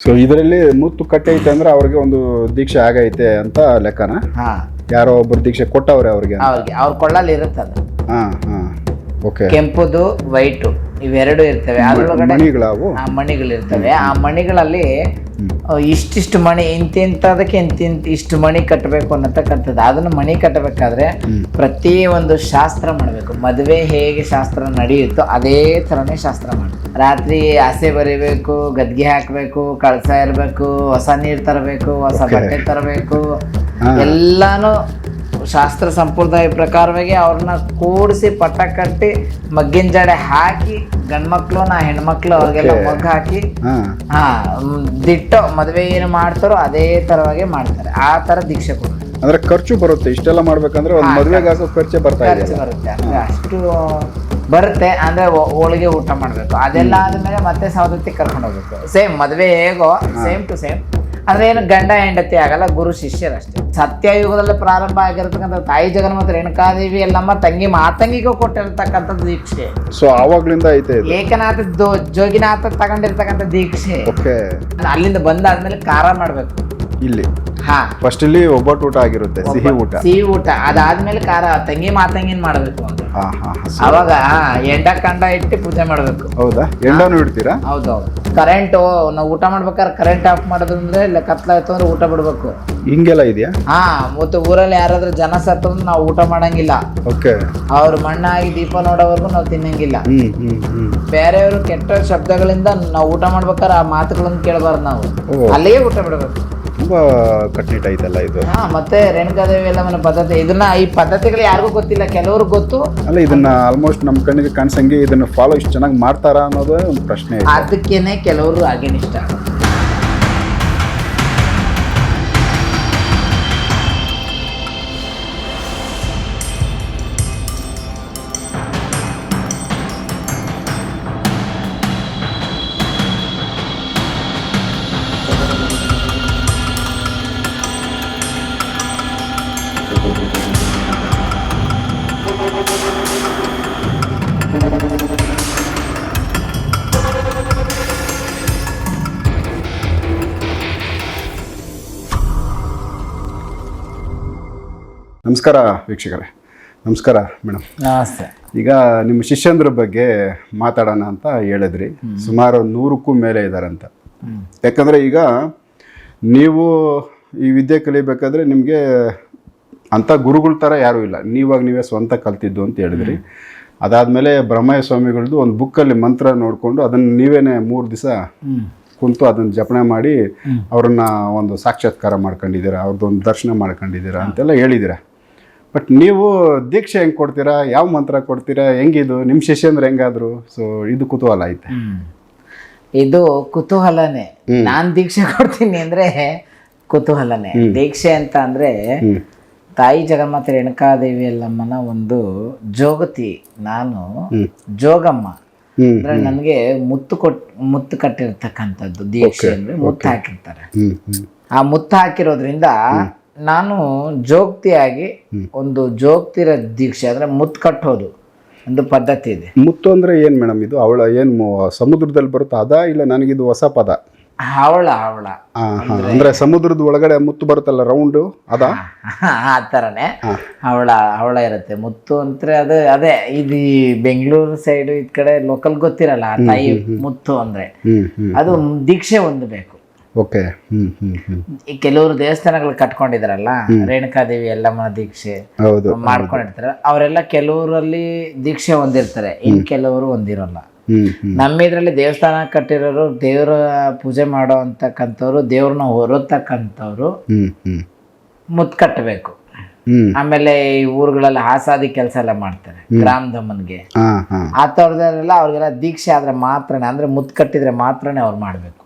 So ಇದರಲ್ಲಿ ಮುತ್ತು ಕಟ್ಟೈತೆ ಅಂದ್ರೆ ಅವ್ರಿಗೆ ಒಂದು ದೀಕ್ಷೆ ಆಗೈತೆ ಅಂತ ಲೆಕ್ಕನ? ಹಾ. ಯಾರೋ ಒಬ್ರು ದೀಕ್ಷೆ ಕೊಟ್ಟವ್ರೆ ಅವ್ರಿಗೆ ಅವ್ರಿಗೆ. ಅವ್ರ ಕೊಳ್ಳಲ್ಲಿ ಇರುತ್ತೆ ಅದು ಹಾ ಹಾ. ಓಕೆ ಕೆಂಪುದು ವೈಟು. ಇವೆರಡು ಇರ್ತವೆ. ಅದ್ರೊಳಗಡೆ ಆ ಮಣಿಗಳಿರ್ತವೆ. ಆ ಮಣಿಗಳಲ್ಲಿ ಇಷ್ಟಿಷ್ಟು ಮಣಿ ಇಂತಿಂತದಕ್ಕೆ ಇಂತಿಂತ ಇಷ್ಟು ಮಣಿ ಕಟ್ಟಬೇಕು ಅನ್ನತಕ್ಕಂಥದ್ದು. ಅದನ್ನು ಮಣಿ ಕಟ್ಟಬೇಕಾದ್ರೆ ಪ್ರತಿ ಒಂದು ಶಾಸ್ತ್ರ ಮಾಡಬೇಕು. ಮದುವೆ ಹೇಗೆ ಶಾಸ್ತ್ರ ನಡೆಯುತ್ತೋ ಅದೇ ಥರನೇ ಶಾಸ್ತ್ರ ಮಾಡಬೇಕು. ರಾತ್ರಿ ಆಸೆ ಬರಿಬೇಕು ಗದ್ಗೆ ಹಾಕಬೇಕು ಕಳಸ ಇರಬೇಕು ಹೊಸ ನೀರು ತರಬೇಕು ಹೊಸ ಬಟ್ಟೆ ತರಬೇಕು. ಎಲ್ಲಾನು ಶಾಸ್ತ್ರ ಸಂಪ್ರದಾಯ ಪ್ರಕಾರವಾಗಿ ಅವ್ರನ್ನ ಕೂಡಿಸಿ ಪಟ್ಟ ಕಟ್ಟಿ ಮಗ್ಗಿನ ಜಡೆ ಹಾಕಿ ಗಂಡ್ಮಕ್ಳು ನಾ ಹೆಣ್ಮಕ್ಳು ಅವ್ರಿಗೆಲ್ಲ ಮಗ್ಗ ಹಾಕಿ ಹಾ. ದಿಟ್ಟು ಮದುವೆ ಏನು ಮಾಡ್ತಾರೋ ಅದೇ ತರವಾಗಿ ಮಾಡ್ತಾರೆ. ಆ ತರ ದೀಕ್ಷೆ ಕೊಡ್ತಾರೆ. ಅಂದ್ರೆ ಖರ್ಚು ಬರುತ್ತೆ. ಇಷ್ಟೆಲ್ಲ ಮಾಡ್ಬೇಕಂದ್ರೆ ಒಂದು ಮದುವೆಗೆ ಹಾಕೋ ಖರ್ಚೆ. ಬರ್ತಾ ಇದೆ ಖರ್ಚು ಬರುತ್ತೆ. ಅಷ್ಟು ಬರುತ್ತೆ. ಅಂದ್ರೆ ಹೋಳಿಗೆ ಊಟ ಮಾಡ್ಬೇಕು. ಅದೆಲ್ಲ ಆದ್ಮೇಲೆ ಮತ್ತೆ ಸವದತ್ತಿ ಕರ್ಕೊಂಡು ಹೋಗ್ಬೇಕು. ಸೇಮ್ ಮದುವೆ ಹೇಗೋ ಸೇಮ್ ಟು ಸೇಮ್ ಅಂದ್ರೆ ಏನು ಗಂಡ ಹೆಂಡತಿ ಆಗಲ್ಲ ಗುರು ಶಿಷ್ಯರಷ್ಟೇ ಸತ್ಯಯುಗದಲ್ಲಿ ಪ್ರಾರಂಭ ಆಗಿರತಕ್ಕಂಥ ತಾಯಿ ಜಗನ್ಮಾತ ರೇಣುಕಾದೇವಿ ಎಲ್ಲಮ್ಮ ತಂಗಿ ಮಾತಂಗಿಗೂ ಕೊಟ್ಟಿರ್ತಕ್ಕಂಥ ದೀಕ್ಷೆ. ಸೊ ಆವಾಗ್ಲಿಂದ ಐತೆ ಇದು. ಏಕನಾಥ ದೋ- ಜೋಗಿನಾಥ ತಗೊಂಡಿರ್ತಕ್ಕಂಥ ದೀಕ್ಷೆ. ಓಕೆ ಅಲ್ಲಿಂದ ಬಂದಾದ್ಮೇಲೆ ಕಾರ ಮಾಡ್ಬೇಕು. ಇಲ್ಲಿ. ಹಾ. ಫಸ್ಟ್ ಇಲ್ಲಿ ಒಬ್ಬಟ್ಟು ಊಟ ಆಗಿರುತ್ತೆ ಸಿಹಿ ಊಟ. ಸಿಹಿ ಊಟ. ಅದಾದ್ಮೇಲೆ ಖಾರ ತಂಗಿ ಮಾತಂಗಿನ್ ಮಾಡಬೇಕು ಅವಾಗ ಎಂಡ ಕಂಡ ಇಟ್ಟು ಪೂಜೆ ಮಾಡಬೇಕು. ಹೌದಾ? ಎಂಡನು ಇಡ್ತೀರಾ? ಹೌದೌದು ಕರೆಂಟ್ ನಾವು ಊಟ ಮಾಡ್ಬೇಕಾದ್ರೆ ಕರೆಂಟ್ ಆಫ್ ಮಾಡೋದಂದ್ರೆ ಇಲ್ಲ ಕತ್ಲಾಯ್ತು ಅಂದ್ರೆ ಊಟ ಬಿಡ್ಬೇಕು. ಹಿಂಗೆಲ್ಲ ಇದೆಯಾ? ಹಾ ಮತ್ತೆ ಊರಲ್ಲಿ ಯಾರಾದ್ರೂ ಜನ ಸತ್ತು ನಾವು ಊಟ ಮಾಡಂಗಿಲ್ಲ. ಓಕೆ. ಅವ್ರ ಮಣ್ಣಾಗಿ ದೀಪ ನೋಡೋವರೆಗೂ ನಾವು ತಿನ್ನಂಗಿಲ್ಲ. ಬೇರೆಯವರು ಕೆಟ್ಟ ಶಬ್ದಗಳಿಂದ ನಾವು ಊಟ ಮಾಡ್ಬೇಕಾದ್ರೆ ಆ ಮಾತುಗಳನ್ನು ಕೇಳಬಾರ್ದು ನಾವು. ಅಲ್ಲಿಗೆ ಊಟ ಬಿಡಬೇಕು. ತುಂಬಾ ಕಟ್ನಿಟ್ಟೈತಲ್ಲ ಇದು. ಹಾ ಮತ್ತೆ ರೇಣುಕಾದೇವಿ ಎಲ್ಲಮ್ಮನ ಪದ್ಧತಿ. ಇದನ್ನ ಈ ಪದ್ಧತಿಗಳು ಯಾರಿಗೂ ಗೊತ್ತಿಲ್ಲ ಕೆಲವ್ರಿಗೆ ಗೊತ್ತು. ಅಲ್ಲ ಇದನ್ನ ಆಲ್ಮೋಸ್ಟ್ ನಮ್ಮ ಕಣ್ಣಿಗೆ ಕಾಣಿಸಂಗೆ ಇದನ್ನ ಫಾಲೋ ಇಷ್ಟು ಚೆನ್ನಾಗಿ ಮಾಡ್ತಾರಾ ಅನ್ನೋದು ಒಂದು ಪ್ರಶ್ನೆ ಇದೆ. ಅದಕ್ಕೇನೆ ಕೆಲವರು ಅಗೇನಿಷ್ಟ ನಮಸ್ಕಾರ ವೀಕ್ಷಕರೇ. ನಮಸ್ಕಾರ ಮೇಡಮ್. ನಮಸ್ತೆ. ಈಗ ನಿಮ್ಮ ಶಿಷ್ಯಂದ್ರ ಬಗ್ಗೆ ಮಾತಾಡೋಣ ಅಂತ ಹೇಳಿದ್ರಿ. ಸುಮಾರು ನೂರಕ್ಕೂ ಮೇಲೆ ಇದ್ದಾರಂತ ಯಾಕಂದರೆ ಈಗ ನೀವು ಈ ವಿದ್ಯೆ ಕಲಿಬೇಕಾದ್ರೆ ನಿಮಗೆ ಅಂಥ ಗುರುಗಳ ಥರ ಯಾರೂ ಇಲ್ಲ. ನೀವಾಗ ನೀವೇ ಸ್ವಂತ ಕಲ್ತಿದ್ದು ಅಂತ ಹೇಳಿದ್ರಿ. ಅದಾದಮೇಲೆ ಬ್ರಹ್ಮಯ್ಯ ಸ್ವಾಮಿಗಳದ್ದು ಒಂದು ಬುಕ್ಕಲ್ಲಿ ಮಂತ್ರ ನೋಡಿಕೊಂಡು ಅದನ್ನು ನೀವೇನೆ ಮೂರು ದಿವಸ ಕುಂತು ಅದನ್ನು ಜಪಣೆ ಮಾಡಿ ಅವ್ರನ್ನ ಒಂದು ಸಾಕ್ಷಾತ್ಕಾರ ಮಾಡ್ಕೊಂಡಿದ್ದೀರಾ ಅವ್ರದ್ದು ಒಂದು ದರ್ಶನ ಮಾಡ್ಕೊಂಡಿದ್ದೀರಾ ಅಂತೆಲ್ಲ ಹೇಳಿದ್ದೀರಾ. ಬಟ್ ನೀವು ದೀಕ್ಷೆ ಹೆಂಗೆ ಕೊಡ್ತೀರಾ? ಯಾವ ಮಂತ್ರ ಕೊಡ್ತೀರಾ? ಹೆಂಗಿದು? ನಿಮ್ಮ ಶಿಷ್ಯಂದ್ರೆ ಹೆಂಗಾದ್ರು? ಸೊ ಇದು ಕುತೂಹಲ ಐತೆ. ಇದು ಕುತೂಹಲನೇ. ನಾನ್ ದೀಕ್ಷೆ ಕೊಡ್ತೀನಿ ಅಂದ್ರೆ ಕುತೂಹಲನೇ. ದೀಕ್ಷೆ ಅಂತ ಅಂದ್ರೆ ತಾಯಿ ಜಗನ್ಮಾತ ರೇಣುಕಾದೇವಿ ಅಲ್ಲಮ್ಮನ ಒಂದು ಜೋಗತಿ. ನಾನು ಜೋಗಮ್ಮ. ಅಂದ್ರೆ ನನಗೆ ಮುತ್ತು ಕೊಟ್ ಮುತ್ತು ಕಟ್ಟಿರ್ತಕ್ಕಂಥದ್ದು ದೀಕ್ಷೆ ಅಂದ್ರೆ ಮುತ್ತು ಹಾಕಿರ್ತಾರೆ. ಆ ಮುತ್ತು ಹಾಕಿರೋದ್ರಿಂದ ನಾನು ಜೋಗ್ತಿಯಾಗಿ ಒಂದು ಜೋಗ್ತಿರ ದೀಕ್ಷೆ ಅಂದ್ರೆ ಮುತ್ತು ಕಟ್ಟೋದು ಒಂದು ಪದ್ಧತಿ ಇದೆ. ಮುತ್ತು ಅಂದ್ರೆ ಏನು ಮೇಡಮ್ ಇದು? ಅವಳ ಏನು ಸಮುದ್ರದಲ್ಲಿ ಬರುತ್ತಾ? ಅದ ಇಲ್ಲ ನನಗಿದು ಹೊಸ ಪದ? ಅವಳ ಅವಳ. ಅಂದ್ರೆ ಸಮುದ್ರದ ಒಳಗಡೆ ಮುತ್ತು ಬರುತ್ತಲ್ಲ ರೌಂಡು ಅದ? ಆ ಥರನೇ ಅವಳ ಅವಳ ಇರುತ್ತೆ. ಮುತ್ತು ಅಂದ್ರೆ ಅದು ಅದೇ ಇದು ಬೆಂಗಳೂರು ಸೈಡ್ ಈ ಕಡೆ ಲೋಕಲ್ ಗೊತ್ತಿರಲ್ಲ ಆ ತಾಯಿ ಮುತ್ತು ಅಂದ್ರೆ. ಅದು ದೀಕ್ಷೆ ಹೊಂದಬೇಕು ಓಕೆ. ಈ ಕೆಲವರು ದೇವಸ್ಥಾನಗಳು ಕಟ್ಕೊಂಡಿದಾರಲ್ಲ ರೇಣುಕಾದೇವಿ ಎಲ್ಲಮ್ಮನ ದೀಕ್ಷೆ ಹೌದು ಮಾಡ್ಕೊಂಡಿರ್ತಾರೆ. ಅವರೆಲ್ಲ ಕೆಲವರಲ್ಲಿ ದೀಕ್ಷೆ ಹೊಂದಿರ್ತಾರೆ ಇನ್ ಕೆಲವರು ಹೊಂದಿರೋಲ್ಲ. ನಮ್ಮ ಇದ್ರಲ್ಲಿ ದೇವಸ್ಥಾನ ಕಟ್ಟಿರೋರು ದೇವರ ಪೂಜೆ ಮಾಡೋ ಅಂತಕ್ಕಂಥವ್ರು ದೇವ್ರನ್ನ ಹೊರತಕ್ಕಂಥವ್ರು ಮುತ್ ಕಟ್ಟಬೇಕು. ಆಮೇಲೆ ಈ ಊರುಗಳಲ್ಲಿ ಹಾಸಾದಿ ಕೆಲಸ ಎಲ್ಲ ಮಾಡ್ತಾರೆ ಗ್ರಾಮದಮ್ಮನ್ಗೆ ಆ ಥರದಲ್ಲೆಲ್ಲ ಅವ್ರಿಗೆಲ್ಲ ದೀಕ್ಷೆ ಆದ್ರೆ ಮಾತ್ರನೇ ಅಂದ್ರೆ ಮುತ್ ಕಟ್ಟಿದ್ರೆ ಮಾತ್ರನೇ ಅವ್ರು ಮಾಡಬೇಕು.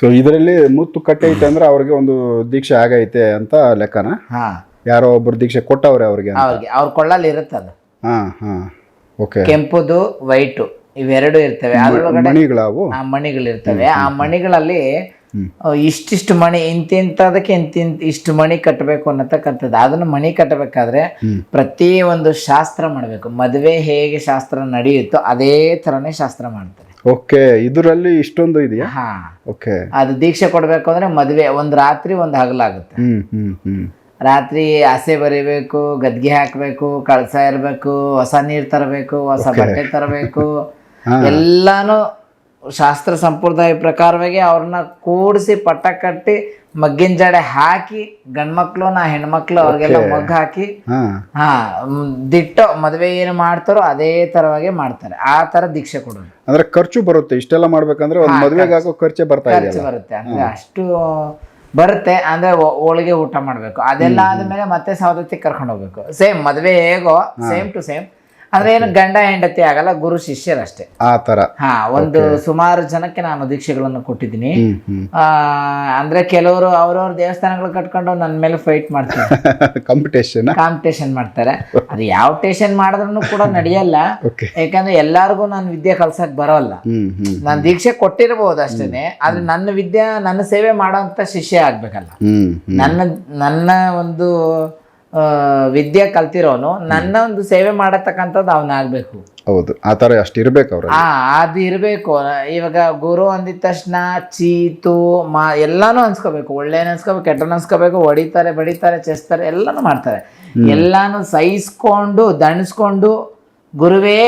ಸೊ ಇದರಲ್ಲಿ ಮುತ್ತು ಕಟ್ಟೈತೆ ಅಂದ್ರೆ ಅವ್ರಿಗೆ ಒಂದು ದೀಕ್ಷೆ ಆಗೈತೆ ಅಂತ ಲೆಕ್ಕನ. ಹಾ. ಯಾರೋ ಒಬ್ರು ದೀಕ್ಷೆ ಕೊಟ್ಟವ್ರೆ ಅವ್ರಿಗೆ. ಅವ್ರಿಗೆ ಅವ್ರ ಕೊಳ್ಳಲ್ಲಿ ಇರುತ್ತೆ ಅದು. ಹಾ ಹಾ. ಓಕೆ ಕೆಂಪುದು ವೈಟು ಇವೆರಡು ಇರ್ತವೆ. ಅದ್ರೊಳಗಡೆ ಮಣಿಗಳವು? ಆ ಮಣಿಗಳಿರ್ತವೆ ಆ ಮಣಿಗಳಲ್ಲಿ ಇಷ್ಟಿಷ್ಟು ಮಣಿ ಇಂತಿಂತದಕ್ಕೆ ಇಂತಿಂತ ಇಷ್ಟು ಮಣಿ ಕಟ್ಟಬೇಕು ಅನ್ನತಕ್ಕಂಥದ್ದು. ಅದನ್ನು ಮಣಿ ಕಟ್ಟಬೇಕಾದ್ರೆ ಪ್ರತಿ ಒಂದು ಶಾಸ್ತ್ರ ಮಾಡಬೇಕು. ಮದುವೆ ಹೇಗೆ ಶಾಸ್ತ್ರ ನಡೆಯುತ್ತೋ ಅದೇ ಥರನೇ ಶಾಸ್ತ್ರ ಮಾಡ್ತಾರೆ. ಓಕೆ ಇದರಲ್ಲಿ ಇಷ್ಟೊಂದು ಇದೆಯಾ? ಹಾ. ಓಕೆ. ಅದು ದೀಕ್ಷೆ ಕೊಡ್ಬೇಕು ಅಂದ್ರೆ ಮದುವೆ ಒಂದು ರಾತ್ರಿ ಒಂದು ಹಗಲಾಗುತ್ತೆ. ಹ್ಮ್ ಹ್ಮ್ ಹ್ಮ್. ರಾತ್ರಿ ಆಸೆ ಬರಿಬೇಕು ಗದ್ಗೆ ಹಾಕ್ಬೇಕು ಕಳಸ ಇರ್ಬೇಕು ಹೊಸ ನೀರ್ ತರಬೇಕು ಹೊಸ ಬಟ್ಟೆ ತರಬೇಕು ಎಲ್ಲಾನು ಶಾಸ್ತ್ರ ಸಂಪ್ರದಾಯ ಪ್ರಕಾರವಾಗಿ ಅವ್ರನ್ನ ಕೂಡಿಸಿ ಪಟ್ಟ ಕಟ್ಟಿ ಮಗ್ಗಿನ ಜಡೆ ಹಾಕಿ ಗಂಡ್ಮಕ್ಳು ನಾ ಹೆಣ್ಮಕ್ಳು ಅವ್ರಿಗೆಲ್ಲ ಮಗ್ಗ ಹಾಕಿ ಹಾ. ದಿಟ್ಟ ಮದುವೆ ಏನು ಮಾಡ್ತಾರೋ ಅದೇ ತರವಾಗಿ ಮಾಡ್ತಾರೆ. ಆ ತರ ದೀಕ್ಷೆ ಕೊಡೋದು. ಅಂದ್ರೆ ಖರ್ಚು ಬರುತ್ತೆ. ಇಷ್ಟೆಲ್ಲ ಮಾಡ್ಬೇಕಂದ್ರೆ ಒಂದು ಮದುವೆಗೆ ಹಾಕೋ ಖರ್ಚೆ ಬರ್ತಾ ಖರ್ಚು ಬರುತ್ತೆ. ಅಂದ್ರೆ ಅಷ್ಟು ಬರುತ್ತೆ. ಅಂದ್ರೆ ಹೋಳಿಗೆ ಊಟ ಮಾಡ್ಬೇಕು. ಅದೆಲ್ಲ ಆದ್ಮೇಲೆ ಮತ್ತೆ ಸವದತ್ತಿ ಕರ್ಕೊಂಡು ಹೋಗ್ಬೇಕು. ಸೇಮ್ ಮದ್ವೆ ಹೇಗೋ ಸೇಮ್ ಟು ಸೇಮ್ ಅಂದ್ರೆ ಏನು ಗಂಡ ಹೆಂಡತಿ ಆಗಲ್ಲ ಗುರು ಶಿಷ್ಯರಷ್ಟೇ. ಆ ತರ. ಹಾ ಒಂದು ಸುಮಾರು ಜನಕ್ಕೆ ನಾನು ದೀಕ್ಷೆಗಳನ್ನು ಕೊಟ್ಟಿದ್ದೀನಿ. ಅಂದ್ರೆ ಕೆಲವರು ಅವ್ರವ್ರ ದೇವಸ್ಥಾನಗಳು ಕಟ್ಕೊಂಡು ನನ್ನ ಮೇಲೆ ಫೈಟ್ ಮಾಡ್ತಾರೆ ಕಾಂಪಿಟೇಷನ್ ಕಾಂಪಿಟೇಷನ್ ಮಾಡ್ತಾರೆ. ಅದು ಯಾವ ಟೇಷನ್ ಮಾಡಿದ್ರು ಕೂಡ ನಡೆಯಲ್ಲ. ಯಾಕಂದ್ರೆ ಎಲ್ಲಾರ್ಗು ನಾನು ವಿದ್ಯೆ ಕಲ್ಸಕ್ ಬರೋಲ್ಲ. ನಾನು ದೀಕ್ಷೆ ಕೊಟ್ಟಿರಬಹುದು ಅಷ್ಟೇನೆ ಆದ್ರೆ ನನ್ನ ವಿದ್ಯೆ ನನ್ನ ಸೇವೆ ಮಾಡೋಂತ ಶಿಷ್ಯ ಆಗ್ಬೇಕಲ್ಲ. ನನ್ನ ನನ್ನ ಒಂದು ವಿದ್ಯೆ ಕಲ್ತಿರೋನು ನನ್ನ ಒಂದು ಸೇವೆ ಮಾಡತಕ್ಕಂಥದ್ದು ಅವನಾಗಬೇಕು. ಹೌದು. ಆ ತರ ಅಷ್ಟು ಇರ್ಬೇಕು ಅವ್ರು ಆ ಅದು ಇರಬೇಕು. ಇವಾಗ ಗುರು ಅಂದಿದ ತಕ್ಷಣ ಚೀತು ಮಾ ಎಲ್ಲಾನು ಅನ್ಸ್ಕೋಬೇಕು. ಒಳ್ಳೇನ ಅನ್ಸ್ಕೋಬೇಕು ಕೆಟ್ಟ ಅನ್ಸ್ಕೋಬೇಕು ಹೊಡಿತಾರೆ ಬಡಿತಾರೆ ಚೆಸ್ತಾರೆ ಎಲ್ಲಾನು ಮಾಡ್ತಾರೆ. ಎಲ್ಲಾನು ಸಹಿಸ್ಕೊಂಡು ದಣಿಸ್ಕೊಂಡು ಗುರುವೇ